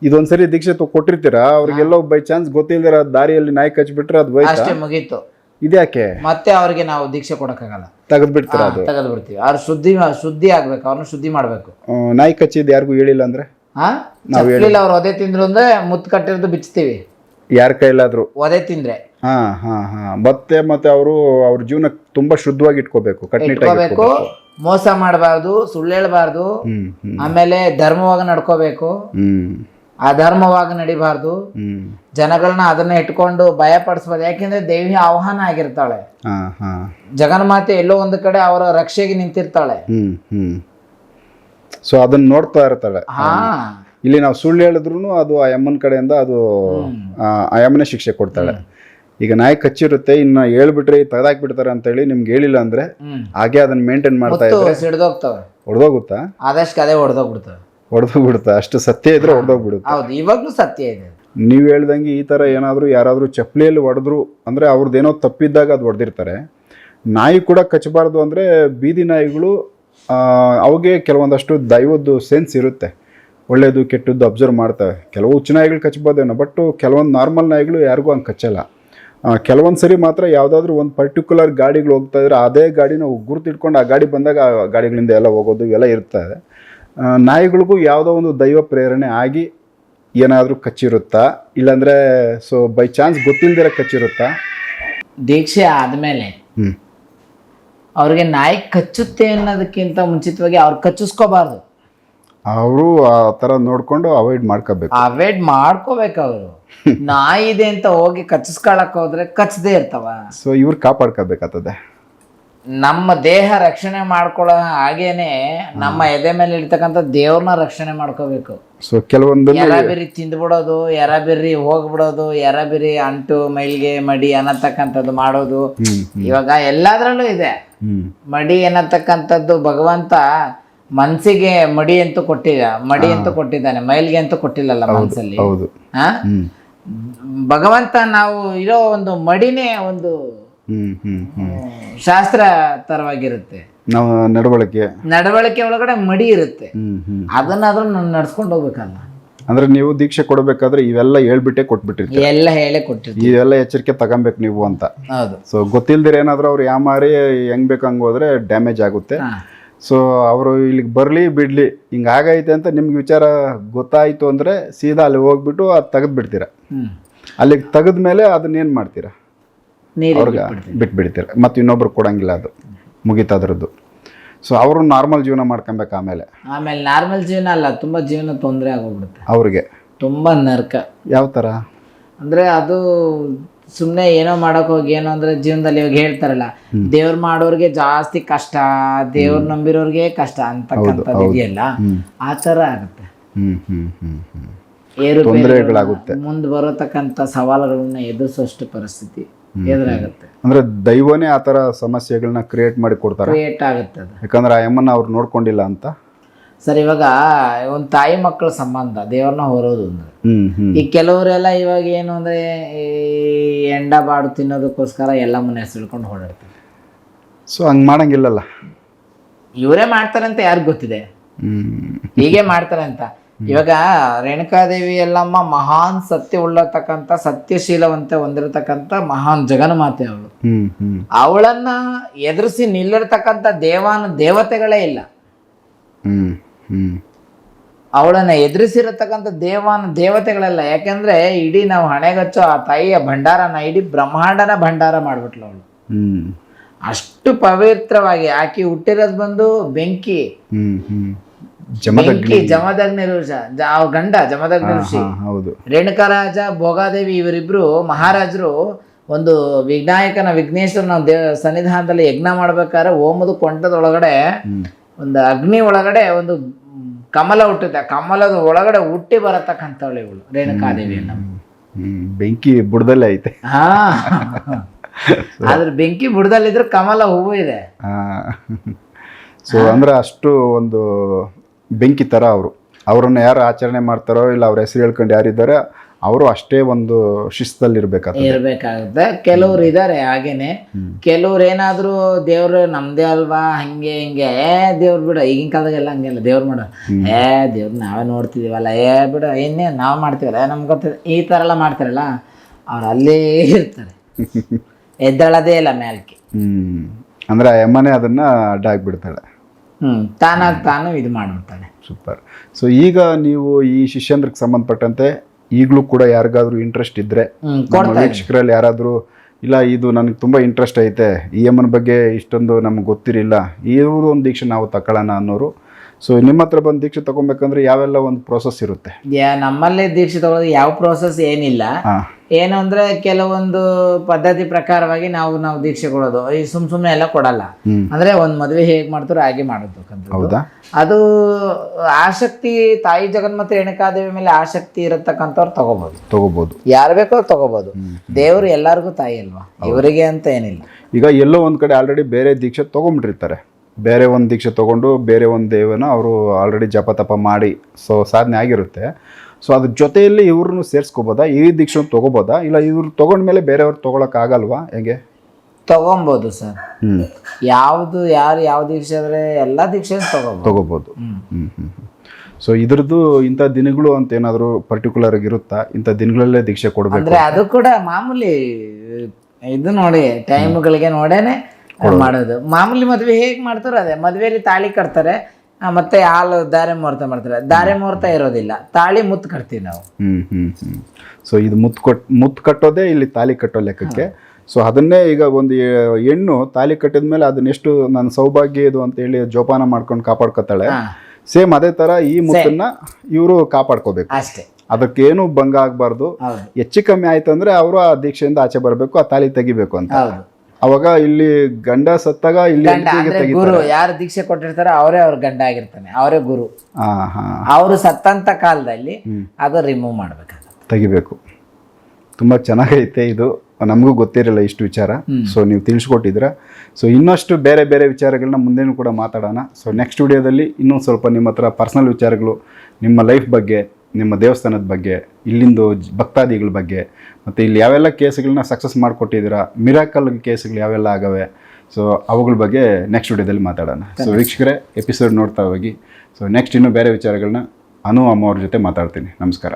ಇದೊಂದ್ಸರಿ ದೀಕ್ಷೆ ತೊ- ಕೊಟ್ಟಿರ್ತೀರಾ? ಅವ್ರಿಗೆಲ್ಲೋ ಬೈ ಚಾನ್ಸ್ ಗೊತ್ತಿಲ್ದಿರ ದಾರಿಯಲ್ಲಿ ನಾಯಿ ಕಚ್ಬಿಟ್ರೆ ಅದು ಅಷ್ಟೇ ಮುಗೀತು. ಇದ್ಯಾಕೆ? ಮತ್ತೆ ಅವ್ರಿಗೆ ನಾವು ದೀಕ್ಷೆ ಕೊಡಕ್ಕಾಗಲ್ಲ. ತೆಗೆದು ಬಿಡ್ತೀರಾ ಅದು? ತೆಗೆದು ಬಿಡ್ತೀವಿ ಅವ್ರ ಶುದ್ಧಿ ಶುದ್ಧಿ ಆಗ್ಬೇಕು ಅವ್ರನ್ನ ಶುದ್ಧಿ ಮಾಡ್ಬೇಕು. ಹ್ಮ್, ನಾಯಿ ಕಚ್ಚಿದ್ ಯಾರಿಗೂ ಹೇಳಿಲ್ಲ ಅಂದ್ರೆ? ಹಾ? ಚಪ್ಪಲಿಲ್ಲ ಅವ್ರು ಒದೆ ತಿಂದ್ರು ಅಂದ್ರೆ ಮುತ್ತು ಕಟ್ಟಿರೋದು ಬಿಚ್ತೀವಿ. ಯಾರ ಕೈಲಾದ್ರು? ಒದೆ ತಿಂದ್ರೆ. ಹಾ ಹಾ ಹಾ. ಮತ್ತೆ ಮತ್ತೆ ಅವರು ಅವ್ರ ಜೀವನ ತುಂಬಾ ಶುದ್ಧವಾಗಿ ಇಟ್ಕೋಬೇಕು ಕಟ್ನಿಟ್ಟಾಗಿ ಇಟ್ಕೋಬೇಕು. ಮೋಸ ಮಾಡಬಾರ್ದು ಸುಳ್ಳು ಹೇಳಬಾರ್ದು ಆಮೇಲೆ ಧರ್ಮವಾಗಿ ನಡ್ಕೋಬೇಕು. ಅಧರ್ಮವಾಗಿ ನಡಿಬಾರ್ದು. ಜನಗಳನ್ನ ಅದನ್ನ ಇಟ್ಕೊಂಡು ಭಯ ಪಡಿಸ್ಬಾರ್ದು ಯಾಕೆಂದ್ರೆ ದೇವಿ ಆಹ್ವಾನ ಆಗಿರ್ತಾಳೆ. ಹಾ ಹಾ. ಜಗನ್ಮಾತೆ ಎಲ್ಲೋ ಒಂದು ಕಡೆ ಅವರ ರಕ್ಷೆಗೆ ನಿಂತಿರ್ತಾಳೆ. ಸೊ ಅದನ್ನ ನೋಡ್ತಾ ಇರ್ತಾಳೆ. ಹಾ. ಇಲ್ಲಿ ನಾವು ಸುಳ್ಳು ಹೇಳಿದ್ರು ಅದು ಆ ಯಮ್ಮನ ಕಡೆಯಿಂದ ಅದು ಆ ಆ ಯಮ್ಮನೇ ಶಿಕ್ಷೆ ಕೊಡ್ತಾಳೆ. ಈಗ ನಾಯಿ ಕಚ್ಚಿರುತ್ತೆ ಇನ್ನ ಹೇಳ್ಬಿಟ್ರೆ ಅಂತ ಹೇಳಿ ನಿಮ್ಗೆ ಹೇಳಿಲ್ಲ ಅಂದ್ರೆ ಹಾಗೆ ಅದನ್ನ ಮೇಂಟೈನ್ ಮಾಡ್ತಾ ಇದ್ದಾರೆ ಇದ್ರೆ ಸಿಡ್ದೋಗ್ತವೆ ಹೊಡೆದೋಗುತ್ತಾ? ಆದಷ್ಟು ಅದೇ ಹೊಡೆದೋಗ್ಬಿಡ್ತವೆ. ಹೊಡೆದೋಗ್ಬಿಡುತ್ತಾ? ಅಷ್ಟು ಸತ್ಯ ಇದ್ರೆ ಹೊಡೆದೋಗ್ಬಿಡುತ್ತೆ? ಹೌದು ಇವಾಗ್ಲೂ ಸತ್ಯ ಇದೆ. ನೀವು ಹೇಳ್ದಂಗೆ ಈ ತರ ಏನಾದರೂ ಯಾರಾದರೂ ಚಪ್ಪಲಿಯಲ್ಲಿ ಹೊಡೆದ್ರು ಅಂದರೆ ಅವ್ರದ್ದೇನೋ ತಪ್ಪಿದ್ದಾಗ ಅದು ಹೊಡೆದಿರ್ತಾರೆ. ನಾಯಿ ಕೂಡ ಕಚ್ಚಬಾರ್ದು ಅಂದ್ರೆ ಬೀದಿ ನಾಯಿಗಳು ಅವಗೆ ಕೆಲವೊಂದಷ್ಟು ದೈವದ್ದು ಸೆನ್ಸ್ ಇರುತ್ತೆ. ಒಳ್ಳೆಯದು ಕೆಟ್ಟದ್ದು ಅಬ್ಸರ್ವ್ ಮಾಡ್ತವೆ. ಕೆಲವು ಹುಚ್ಚು ನಾಯಿಗಳು ಕಚ್ಬೋದೇನೋ ಬಟ್ ಕೆಲವೊಂದು ನಾರ್ಮಲ್ ನಾಯಿಗಳು ಯಾರಿಗೂ ಹಂಗೆ ಕಚ್ಚಲ್ಲ. ಕೆಲವೊಂದು ಸರಿ ಮಾತ್ರ ಯಾವುದಾದ್ರೂ ಒಂದು ಪರ್ಟಿಕ್ಯುಲರ್ ಗಾಡಿಗಳು ಹೋಗ್ತಾ ಇದ್ರೆ ಅದೇ ಗಾಡಿ ನಾವು ಗುರುತಿಟ್ಕೊಂಡು ಆ ಗಾಡಿ ಬಂದಾಗ ಆ ಗಾಡಿಗಳಿಂದ ಎಲ್ಲ ಹೋಗೋದು ಇವೆಲ್ಲ ಇರ್ತದೆ ನಾಯಿಗಳಿಗೂ ಯಾವುದೋ ಒಂದು ದೈವ ಪ್ರೇರಣೆ ಆಗಿ ಏನಾದರೂ ಕಚ್ಚಿರುತ್ತಾ? ಇಲ್ಲಾಂದರೆ ಸೊ ಬೈ ಚಾನ್ಸ್ ಗೊತ್ತಿಲ್ಲದಿರ ಕಚ್ಚಿರುತ್ತಾ? ದೀಕ್ಷೆ ಆದಮೇಲೆ ಹ್ಞೂ ಅವ್ರಿಗೆ ನಾಯಿ ಕಚ್ಚುತ್ತೆ ಅನ್ನೋದಕ್ಕಿಂತ ಮುಂಚಿತವಾಗಿ ಅವ್ರು ಕಚ್ಚಿಸ್ಕೋಬಾರ್ದು. ಅವರು ಆ ಥರ ನೋಡ್ಕೊಂಡು ಅವಾಯ್ಡ್ ಮಾಡ್ಕೋಬೇಕು. ಅವಾಯ್ಡ್ ಮಾಡ್ಕೋಬೇಕು ಅವರು. ನಾಯಿ ಇದೆ ಅಂತ ಹೋಗಿ ಕಚ್ಚಿಸ್ಕೊಳಕ್ ಹೋದ್ರೆ ಕಚ್ಚದೇ ಇರ್ತಾವ. ಸೊ ಇವ್ರು ಕಾಪಾಡ್ಕೋಬೇಕಾಗ್ತದೆ ನಮ್ಮ ದೇಹ ರಕ್ಷಣೆ ಮಾಡ್ಕೊಳ್ಳೋ ಹಾಗೇನೆ ನಮ್ಮ ಎದೆ ಮೇಲೆ ಇರ್ತಕ್ಕಂಥ ದೇವ್ರನ್ನ ರಕ್ಷಣೆ ಮಾಡ್ಕೋಬೇಕು. ಸೊ ಕೆಲವೊಂದು ಎರಾಬಿರಿ ತಿಂದ್ಬಿಡೋದು ಎರಾಬಿರಿ ಹೋಗ್ಬಿಡೋದು ಎರಾಬಿರಿ ಅಂಟು ಮೈಲ್ಗೆ ಮಡಿ ಅನ್ನತಕ್ಕಂಥದ್ದು ಮಾಡೋದು. ಇವಾಗ ಎಲ್ಲಾದ್ರಲ್ಲೂ ಇದೆ. ಮಡಿ ಅನ್ನತಕ್ಕಂಥದ್ದು ಭಗವಂತ ಮನ್ಸಿಗೆ ಮಡಿ ಅಂತೂ ಕೊಟ್ಟಿದ ಮಡಿ ಅಂತೂ ಕೊಟ್ಟಿದ್ದಾನೆ ಮೈಲ್ಗೆ ಅಂತೂ ಕೊಟ್ಟಿಲ್ಲಲ್ಲ ಮನ್ಸಲ್ಲಿ? ಹೌದು. ಹಾ? ಭಗವಂತ ನಾವು ಇರೋ ಒಂದು ಮಡಿನೇ ಒಂದು ಶಾಸ್ತ್ರ ತರವಾಗಿರುತ್ತೆ ನಾವು ನಡವಳಿಕೆ. ನಡವಳಿಕೆ ಒಳಗಡೆ ಮಡಿ ಇರುತ್ತೆ. ಅದನ್ನಾದ್ರೂ ನಡ್ಸ್ಕೊಂಡು ಹೋಗ್ಬೇಕಲ್ಲ. ಅಂದ್ರೆ ನೀವು ದೀಕ್ಷೆ ಕೊಡಬೇಕಾದ್ರೆ ಇವೆಲ್ಲ ಹೇಳ್ಬಿಟ್ಟೆ ಕೊಟ್ಬಿಟ್ಟಿರ್ತೀವಿ ಎಲ್ಲ ಹೇಳಿ ಕೊಟ್ಟಿರ್ತೀವಿ. ಇವೆಲ್ಲ ಎಚ್ಚರಿಕೆ ತಗೊಬೇಕು ನೀವು ಅಂತ. ಹೌದು. ಸೊ ಗೊತ್ತಿಲ್ದಿರ ಏನಾದ್ರೂ ಅವ್ರು ಯಾಮಾರಿ ಹೆಂಗ್ ಬೇಕು ಹಂಗೆ ಹೋದ್ರೆ ಡ್ಯಾಮೇಜ್ ಆಗುತ್ತೆ. ಸೊ ಅವರು ಇಲ್ಲಿಗೆ ಬರಲಿ ಬಿಡಲಿ ಹಿಂಗೆ ಆಗೈತೆ ಅಂತ ನಿಮ್ಗೆ ವಿಚಾರ ಗೊತ್ತಾಯಿತು ಅಂದರೆ ಸೀದಾ ಅಲ್ಲಿ ಹೋಗ್ಬಿಟ್ಟು ಅದು ತೆಗೆದು ಬಿಡ್ತೀರ ಅಲ್ಲಿಗೆ ತೆಗೆದ ಮೇಲೆ ಅದನ್ನೇನು ಮಾಡ್ತೀರಾ? ಅವ್ರಿಗೆ ಬಿಟ್ಬಿಡ್ತೀರ. ಮತ್ತು ಇನ್ನೊಬ್ರು ಕೊಡಂಗಿಲ್ಲ ಅದು ಮುಗೀತು ಅದ್ರದ್ದು ಸೊ ಅವರು ನಾರ್ಮಲ್ ಜೀವನ ಮಾಡ್ಕೊಬೇಕು ಆಮೇಲೆ. ಆಮೇಲೆ ನಾರ್ಮಲ್ ಜೀವನ ಅಲ್ಲ ತುಂಬ ಜೀವನ ತೊಂದರೆ ಆಗೋಗ್ಬಿಡುತ್ತೆ. ಅವ್ರಿಗೆ. ತುಂಬ ನರ್ಕ. ಯಾವ ಥರ ಅಂದರೆ ಅದು ಸುಮ್ಮನೆ ಏನೋ ಮಾಡಕ್ ಹೋಗಿ ಏನೋ ಅಂದ್ರೆ ಜೀವನದಲ್ಲಿ ಇವಾಗ ಹೇಳ್ತಾರಲ್ಲ ದೇವ್ರು ಮಾಡೋರ್ಗೆ ಜಾಸ್ತಿ ಕಷ್ಟ ದೇವ್ರು ನಂಬಿರೋರ್ಗೆ ಕಷ್ಟ ಅಂತಕ್ಕಂಥದ್ದು ಇದೆಯಲ್ಲ ಆ ಥರ ಆಗುತ್ತೆ. ಏರುಪೇರುಗಳಾಗುತ್ತೆ ಮುಂದೆ ಬರತಕ್ಕಂಥ ಸವಾಲುಗಳನ್ನ ಎದುರಿಸುವಷ್ಟು ಪರಿಸ್ಥಿತಿ ಎದುರಾಗುತ್ತೆ. ಅಂದ್ರೆ ದೈವನೇ ಆ ತರ ಸಮಸ್ಯೆಗಳನ್ನ ಕ್ರಿಯೇಟ್ ಮಾಡಿ ಕೊಡ್ತಾರೆ ಕ್ರಿಯೇಟ್ ಆಗುತ್ತೆ ಯಾಕಂದ್ರೆ ಆ ಎಮ್ಮನ್ನ ಅವ್ರು ನೋಡ್ಕೊಂಡಿಲ್ಲ ಅಂತ? ಸರ್ ಇವಾಗ ಒಂದು ತಾಯಿ ಮಕ್ಕಳ ಸಂಬಂಧ ದೇವ್ರನ್ನ ಹೊರೋದು ಅಂದ್ರೆ. ಈ ಕೆಲವರೆಲ್ಲ ಇವಾಗ ಏನು ಅಂದ್ರೆ ಈ ಎಂಡ ಬಾಡು ತಿನ್ನೋದಕ್ಕೋಸ್ಕರ ಎಲ್ಲ ಮನೆ ಹೆಸರು ಹೊರಡ್ತಾರೆ ಸೊ ಹಂಗೆ ಮಾಡಂಗಿಲ್ಲಲ್ಲ? ಇವರೇ ಮಾಡ್ತಾರೆ ಅಂತ ಯಾರಿಗ್ ಗೊತ್ತಿದೆ? ಹೀಗೆ ಮಾಡ್ತಾರೆ ಅಂತ ಇವಾಗ ರೇಣುಕಾದೇವಿ ಎಲ್ಲಮ್ಮ ಮಹಾನ್ ಸತ್ಯ ಉಳ್ಳತಕ್ಕಂಥ ಸತ್ಯಶೀಲವಂತೆ ಹೊಂದಿರತಕ್ಕಂಥ ಮಹಾನ್ ಜಗನ್ಮಾತೆ ಅವಳು. ಹ್ಮ್ ಹ್ಮ್. ಅವಳನ್ನ ಎದುರಿಸಿ ನಿಲ್ಲಿರ್ತಕ್ಕಂಥ ದೇವಾನ ದೇವತೆಗಳೇ ಇಲ್ಲ. ಅವಳನ್ನ ಎದುರಿಸಿರತಕ್ಕಂಥ ದೇವಾನ ದೇವತೆಗಳೆಲ್ಲ. ಯಾಕೆಂದ್ರೆ ಇಡೀ ನಾವು ಹಣೆಗಚ್ಚೋ ಆ ತಾಯಿಯ ಭಂಡಾರನ ಇಡೀ ಬ್ರಹ್ಮಾಂಡನ ಭಂಡಾರ ಮಾಡ್ಬಿಟ್ಲು ಅವಳು. ಹ್ಮ್ ಅಷ್ಟು ಪವಿತ್ರವಾಗಿ ಆಕಿ ಹುಟ್ಟಿರೋದು ಬಂದು ಬೆಂಕಿ. ಹ್ಮ್ ಹ್ಮ್ ಜಮದ ಬೆಂಕಿ ಜಮದಗ್ನಿ ಋಷ ಜ- ಅವ್ರ ಗಂಡ ಜಮದಗ್ನಿ ಋಷಿ. ರೇಣುಕರಾಜ ಭೋಗಾದೇವಿ ಇವರಿಬ್ರು ಮಹಾರಾಜರು ಒಂದು ವಿಘ್ನಾಯಕನ ವಿಘ್ನೇಶ್ವರನ ದೇವ ಸನ್ನಿಧಾನದಲ್ಲಿ ಯಜ್ಞ ಮಾಡ್ಬೇಕಾದ್ರೆ ಓಮದ ಕೊಂಟದೊಳಗಡೆ ಒಂದು ಅಗ್ನಿ ಒಳಗಡೆ ಒಂದು ಕಮಲ ಹುಟ್ಟುತ್ತೆ ಆ ಕಮಲದ ಒಳಗಡೆ ಹುಟ್ಟಿ ಬರತಕ್ಕಂಥವಳು ಇವಳು ರೇಣುಕಾದೇವಿ ನಮ್ಮ. ಬೆಂಕಿ ಬುಡದಲ್ಲೇ ಐತೆ. ಹಾ. ಆದ್ರೆ ಬೆಂಕಿ ಬುಡದಲ್ಲಿದ್ರೆ ಕಮಲ ಹೂವು ಇದೆ. ಸೊ ಅಂದ್ರೆ ಅಷ್ಟು ಒಂದು ಬೆಂಕಿ ತರ ಅವರು. ಅವರನ್ನ ಯಾರು ಆಚರಣೆ ಮಾಡ್ತಾರೋ ಇಲ್ಲ ಅವ್ರ ಹೆಸರು ಹೇಳ್ಕೊಂಡು ಯಾರಿದ್ದಾರೆ ಅವರು ಅಷ್ಟೇ ಒಂದು ಶಿಸ್ತಲ್ಲಿರ್ಬೇಕಾಗ್ತದೆ. ಇರ್ಬೇಕಾಗುತ್ತೆ. ಕೆಲವ್ರು ಇದಾರೆ ಹಾಗೇನೆ. ಕೆಲವ್ರು ಏನಾದ್ರು ದೇವ್ರು ನಮ್ದೇ ಅಲ್ವಾ? ಹಂಗೆ ಹಿಂಗೆ. ಏ ದೇವ್ರು ಬಿಡ. ಈಗಿನ ಕಾಲದಾಗೆಲ್ಲ ಹಂಗೆಲ್ಲ. ದೇವ್ರು ಮಾಡ. ಏ ದೇವ್ರು ನಾವೇ ನೋಡ್ತಿದೀವಲ್ಲ. ಏ ಬಿಡ. ಏನೇ ನಾವು ಮಾಡ್ತೀವಲ್ಲ. ನಮ್ಗೆ ಗೊತ್ತಿದೆ. ಈ ಥರ ಎಲ್ಲ ಮಾಡ್ತಾರಲ್ಲ ಅವ್ರು ಅಲ್ಲೇ ಇರ್ತಾರೆ. ಎದ್ದಳದೇ ಇಲ್ಲ ಮೇಲ್ಕೆ ಹ್ಮ್. ಅಂದ್ರೆ ಆ ಎಮ್ಮನೆ ಅದನ್ನ ಅಡ್ಡ ಹಾಕ್ಬಿಡ್ತಾಳೆ. ಹ್ಮ್. ತಾನಾಗ್ ತಾನು ಇದು ಮಾಡ್ಬಿಡ್ತಾಳೆ. ಸೂಪರ್. ಸೊ ಈಗ ನೀವು ಈ ಶಿಷ್ಯಂದ್ರಕ್ಕೆ ಸಂಬಂಧಪಟ್ಟಂತೆ ಈಗಲೂ ಕೂಡ ಯಾರಿಗಾದ್ರೂ ಇಂಟ್ರೆಸ್ಟ್ ಇದ್ರೆ ವೀಕ್ಷಕರಲ್ಲಿ ಯಾರಾದರೂ ಇಲ್ಲ ಇದು ನನಗೆ ತುಂಬ ಇಂಟ್ರೆಸ್ಟ್ ಐತೆ ಇ ಎಂ ಬಗ್ಗೆ ಇಷ್ಟೊಂದು ನಮ್ಗೆ ಗೊತ್ತಿರಲಿಲ್ಲ ಇವರು ಒಂದು ದೀಕ್ಷೆ ನಾವು ತಗೊಳ್ಳೋಣ ಅನ್ನೋರು ಸೊ ನಿಮ್ಮ ಹತ್ರ ಬಂದು ದೀಕ್ಷೆ ತಗೊಬೇಕಂದ್ರೆ ಯಾವೆಲ್ಲ ಒಂದು ಪ್ರೋಸೆಸ್ ಇರುತ್ತೆ? ಯಾ- ನಮ್ಮಲ್ಲಿ ದೀಕ್ಷೆ ತಗೊಳ್ಳೋದು ಯಾವ ಪ್ರೋಸೆಸ್ ಏನಿಲ್ಲ. ಹಾಂ. ಏನು ಅಂದ್ರೆ ಕೆಲವೊಂದು ಪದ್ಧತಿ ಪ್ರಕಾರವಾಗಿ ನಾವು ನಾವು ದೀಕ್ಷೆ ಕೊಡೋದು. ಈ ಸುಮ್ ಸುಮ್ನೆ ಎಲ್ಲ ಕೊಡಲ್ಲ. ಹ್ಮ್. ಅಂದ್ರೆ ಒಂದ್ ಮದುವೆ ಹೇಗ್ ಮಾಡ್ತಾರೋ ಹಾಗೆ ಹೌದಾ? ಅದು ಆಸಕ್ತಿ ತಾಯಿ ಜಗನ್ಮಾತೆ ರೇಣುಕಾದೇವಿ ಮೇಲೆ ಆಸಕ್ತಿ ಇರತಕ್ಕಂಥವ್ರು ತಗೋಬಹುದು ತಗೋಬಹುದು ಯಾರು ಬೇಕೋ ಅವ್ರು ತಗೋಬಹುದು ದೇವ್ರು ಎಲ್ಲರಿಗೂ ತಾಯಿ ಅಲ್ವಾ? ಇವರಿಗೆ ಅಂತ ಏನಿಲ್ಲ. ಈಗ ಎಲ್ಲೋ ಒಂದ್ ಕಡೆ ಆಲ್ರೆಡಿ ಬೇರೆ ದೀಕ್ಷೆ ತೊಗೊಂಬಿಟ್ಟಿರ್ತಾರೆ. ಬೇರೆ ಒಂದು ದೀಕ್ಷೆ ತೊಗೊಂಡು ಬೇರೆ ಒಂದು ದೇವನ ಅವರು ಆಲ್ರೆಡಿ ಜಪ ತಪ ಮಾಡಿ ಸೊ ಸಾಧನೆ ಆಗಿರುತ್ತೆ. ಸೊ ಅದ್ರ ಜೊತೆಯಲ್ಲಿ ಇವ್ರನ್ನೂ ಸೇರಿಸ್ಕೋಬೋದಾ? ಈ ದೀಕ್ಷೆ ತೊಗೋಬೋದಾ? ಇಲ್ಲ ಇವ್ರು ತೊಗೊಂಡ್ಮೇಲೆ ಬೇರೆಯವ್ರು ತೊಗೊಳಕ್ಕಾಗಲ್ವಾ ಹೆಂಗೆ? ತಗೊಬೋದು ಸರ್. ಹ್ಞೂ ಯಾವ್ದು ಯಾರು ಯಾವ ದೀಕ್ಷೆ ಆದ್ರೆ ಎಲ್ಲ ದೀಕ್ಷೆ ತಗೋಬೋದು. ತೊಗೋಬೋದು. ಹ್ಮ್. ಹ್ಞೂ ಹ್ಞೂ ಸೊ ಇದ್ರದ್ದು ಇಂಥ ದಿನಗಳು ಅಂತ ಏನಾದರೂ ಪರ್ಟಿಕ್ಯುಲರ್ ಆಗಿ ಇರುತ್ತಾ? ಇಂಥ ದಿನಗಳಲ್ಲೇ ದೀಕ್ಷೆ ಕೊಡಬೇಕು ಅಂದ್ರೆ ಅದು ಕೂಡ ಮಾಮೂಲಿ ಇದು ನೋಡಿ ಟೈಮ್ಗಳಿಗೆ ನೋಡೇನೆ. ಮಾಡೋದು. ಮಾಮೂಲಿ ಮದ್ವೆ ಹೇಗ್ ಮಾಡ್ತಾರೋ ಅದೇ. ಮದುವೆಯಲ್ಲಿ ತಾಳಿ ಕಟ್ತಾರೆ. ಮತ್ತೆ ಹಾಲು ದಾರೆ ಮುಹೂರ್ತ ಮಾಡ್ತಾರೆ. ದಾರೆ ಮುಹೂರ್ತ ಇರೋದಿಲ್ಲ. ತಾಳಿ ಮುತ್ತು ಕಟ್ತೀವಿ ನಾವು. ಹ್ಮ್ ಹ್ಮ್ ಹ್ಞೂ ಸೊ ಇದು ಮುತ್ತು ಕೊಟ್ ಮುತ್ತು ಕಟ್ಟೋದೇ ಇಲ್ಲಿ ತಾಳಿ ಕಟ್ಟೋ ಲೆಕ್ಕಕ್ಕೆ. ಸೊ ಅದನ್ನೇ ಈಗ ಒಂದು ಹೆಣ್ಣು ತಾಳಿ ಕಟ್ಟಿದ ಮೇಲೆ ಅದನ್ನೆಷ್ಟು ನನ್ನ ಸೌಭಾಗ್ಯ ಇದು ಅಂತ ಹೇಳಿ ಜೋಪಾನ ಮಾಡ್ಕೊಂಡು ಕಾಪಾಡ್ಕೊತಾಳೆ. ಸೇಮ್ ಅದೇ ತರ ಈ ಮುತ್ತನ್ನ ಇವರು ಕಾಪಾಡ್ಕೋಬೇಕು. ಅಷ್ಟೇ. ಅದಕ್ಕೇನು ಭಂಗ ಆಗ್ಬಾರ್ದು. ಹೆಚ್ಚು ಕಮ್ಮಿ ಆಯ್ತು ಅಂದ್ರೆ ಅವರು ಆ ದೀಕ್ಷೆಯಿಂದ ಆಚೆ ಬರಬೇಕು ಆ ತಾಳಿ ತೆಗಿಬೇಕು ಅಂತ. ಅವಾಗ ಇಲ್ಲಿ ಗಂಡ ಸತ್ತಾಗ ಇಲ್ಲಿ ಗಂಡ ಹೆಂಡ್ತಿಗೆ ಅಂದ್ರೆ ಗುರು ಯಾರು ದೀಕ್ಷೆ ಕೊಟ್ಟಿರ್ತಾರೋ ಅವರೇ ಅವ್ರ ಗಂಡ ಆಗಿರ್ತಾನೆ ಅವರೇ ಗುರು. ಆ ಹಾ. ಅವರು ಸತ್ತಂತ ಕಾಲದಲ್ಲಿ. ಅದು ರಿಮೂವ್ ಮಾಡ್ಬೇಕಾಗುತ್ತೆ. ತೆಗಿಬೇಕು. ತುಂಬ ಚೆನ್ನಾಗೈತೆ ಇದು. ನಮಗೂ ಗೊತ್ತಿರಲ್ಲ ಇಷ್ಟು ವಿಚಾರ. ಸೊ ನೀವು ತಿಳಿಸ್ಕೊಟ್ಟಿದ್ದೀರಾ. ಸೊ ಇನ್ನಷ್ಟು ಬೇರೆ ಬೇರೆ ವಿಚಾರಗಳನ್ನ ಮುಂದೆನೂ ಕೂಡ ಮಾತಾಡೋಣ. ಸೊ ನೆಕ್ಸ್ಟ್ ವಿಡಿಯೋದಲ್ಲಿ ಇನ್ನೂ ಸ್ವಲ್ಪ ನಿಮ್ಮ ಹತ್ರ ಪರ್ಸನಲ್ ವಿಚಾರಗಳು ನಿಮ್ಮ ಲೈಫ್ ಬಗ್ಗೆ ನಿಮ್ಮ ದೇವಸ್ಥಾನದ ಬಗ್ಗೆ ಇಲ್ಲಿಂದು ಭಕ್ತಾದಿಗಳ ಬಗ್ಗೆ ಮತ್ತು ಇಲ್ಲಿ ಯಾವೆಲ್ಲ ಕೇಸ್ಗಳನ್ನ ಸಕ್ಸಸ್ ಮಾಡಿಕೊಟ್ಟಿದ್ದೀರಾ ಮಿರಾಕಲ್ ಕೇಸ್ಗಳು ಯಾವೆಲ್ಲ ಆಗವೆ? ಸೊ ಅವುಗಳ ಬಗ್ಗೆ ನೆಕ್ಸ್ಟ್ ವಿಡಿಯೋದಲ್ಲಿ ಮಾತಾಡೋಣ. ಸೊ ವೀಕ್ಷಕರೇ ಎಪಿಸೋಡ್ ನೋಡ್ತಾ ಹೋಗಿ. ಸೊ ನೆಕ್ಸ್ಟ್ ಇನ್ನೂ ಬೇರೆ ವಿಚಾರಗಳನ್ನ ಅನು ಅಮ್ಮ ಅವ್ರ ಜೊತೆ ಮಾತಾಡ್ತೀನಿ. ನಮಸ್ಕಾರ.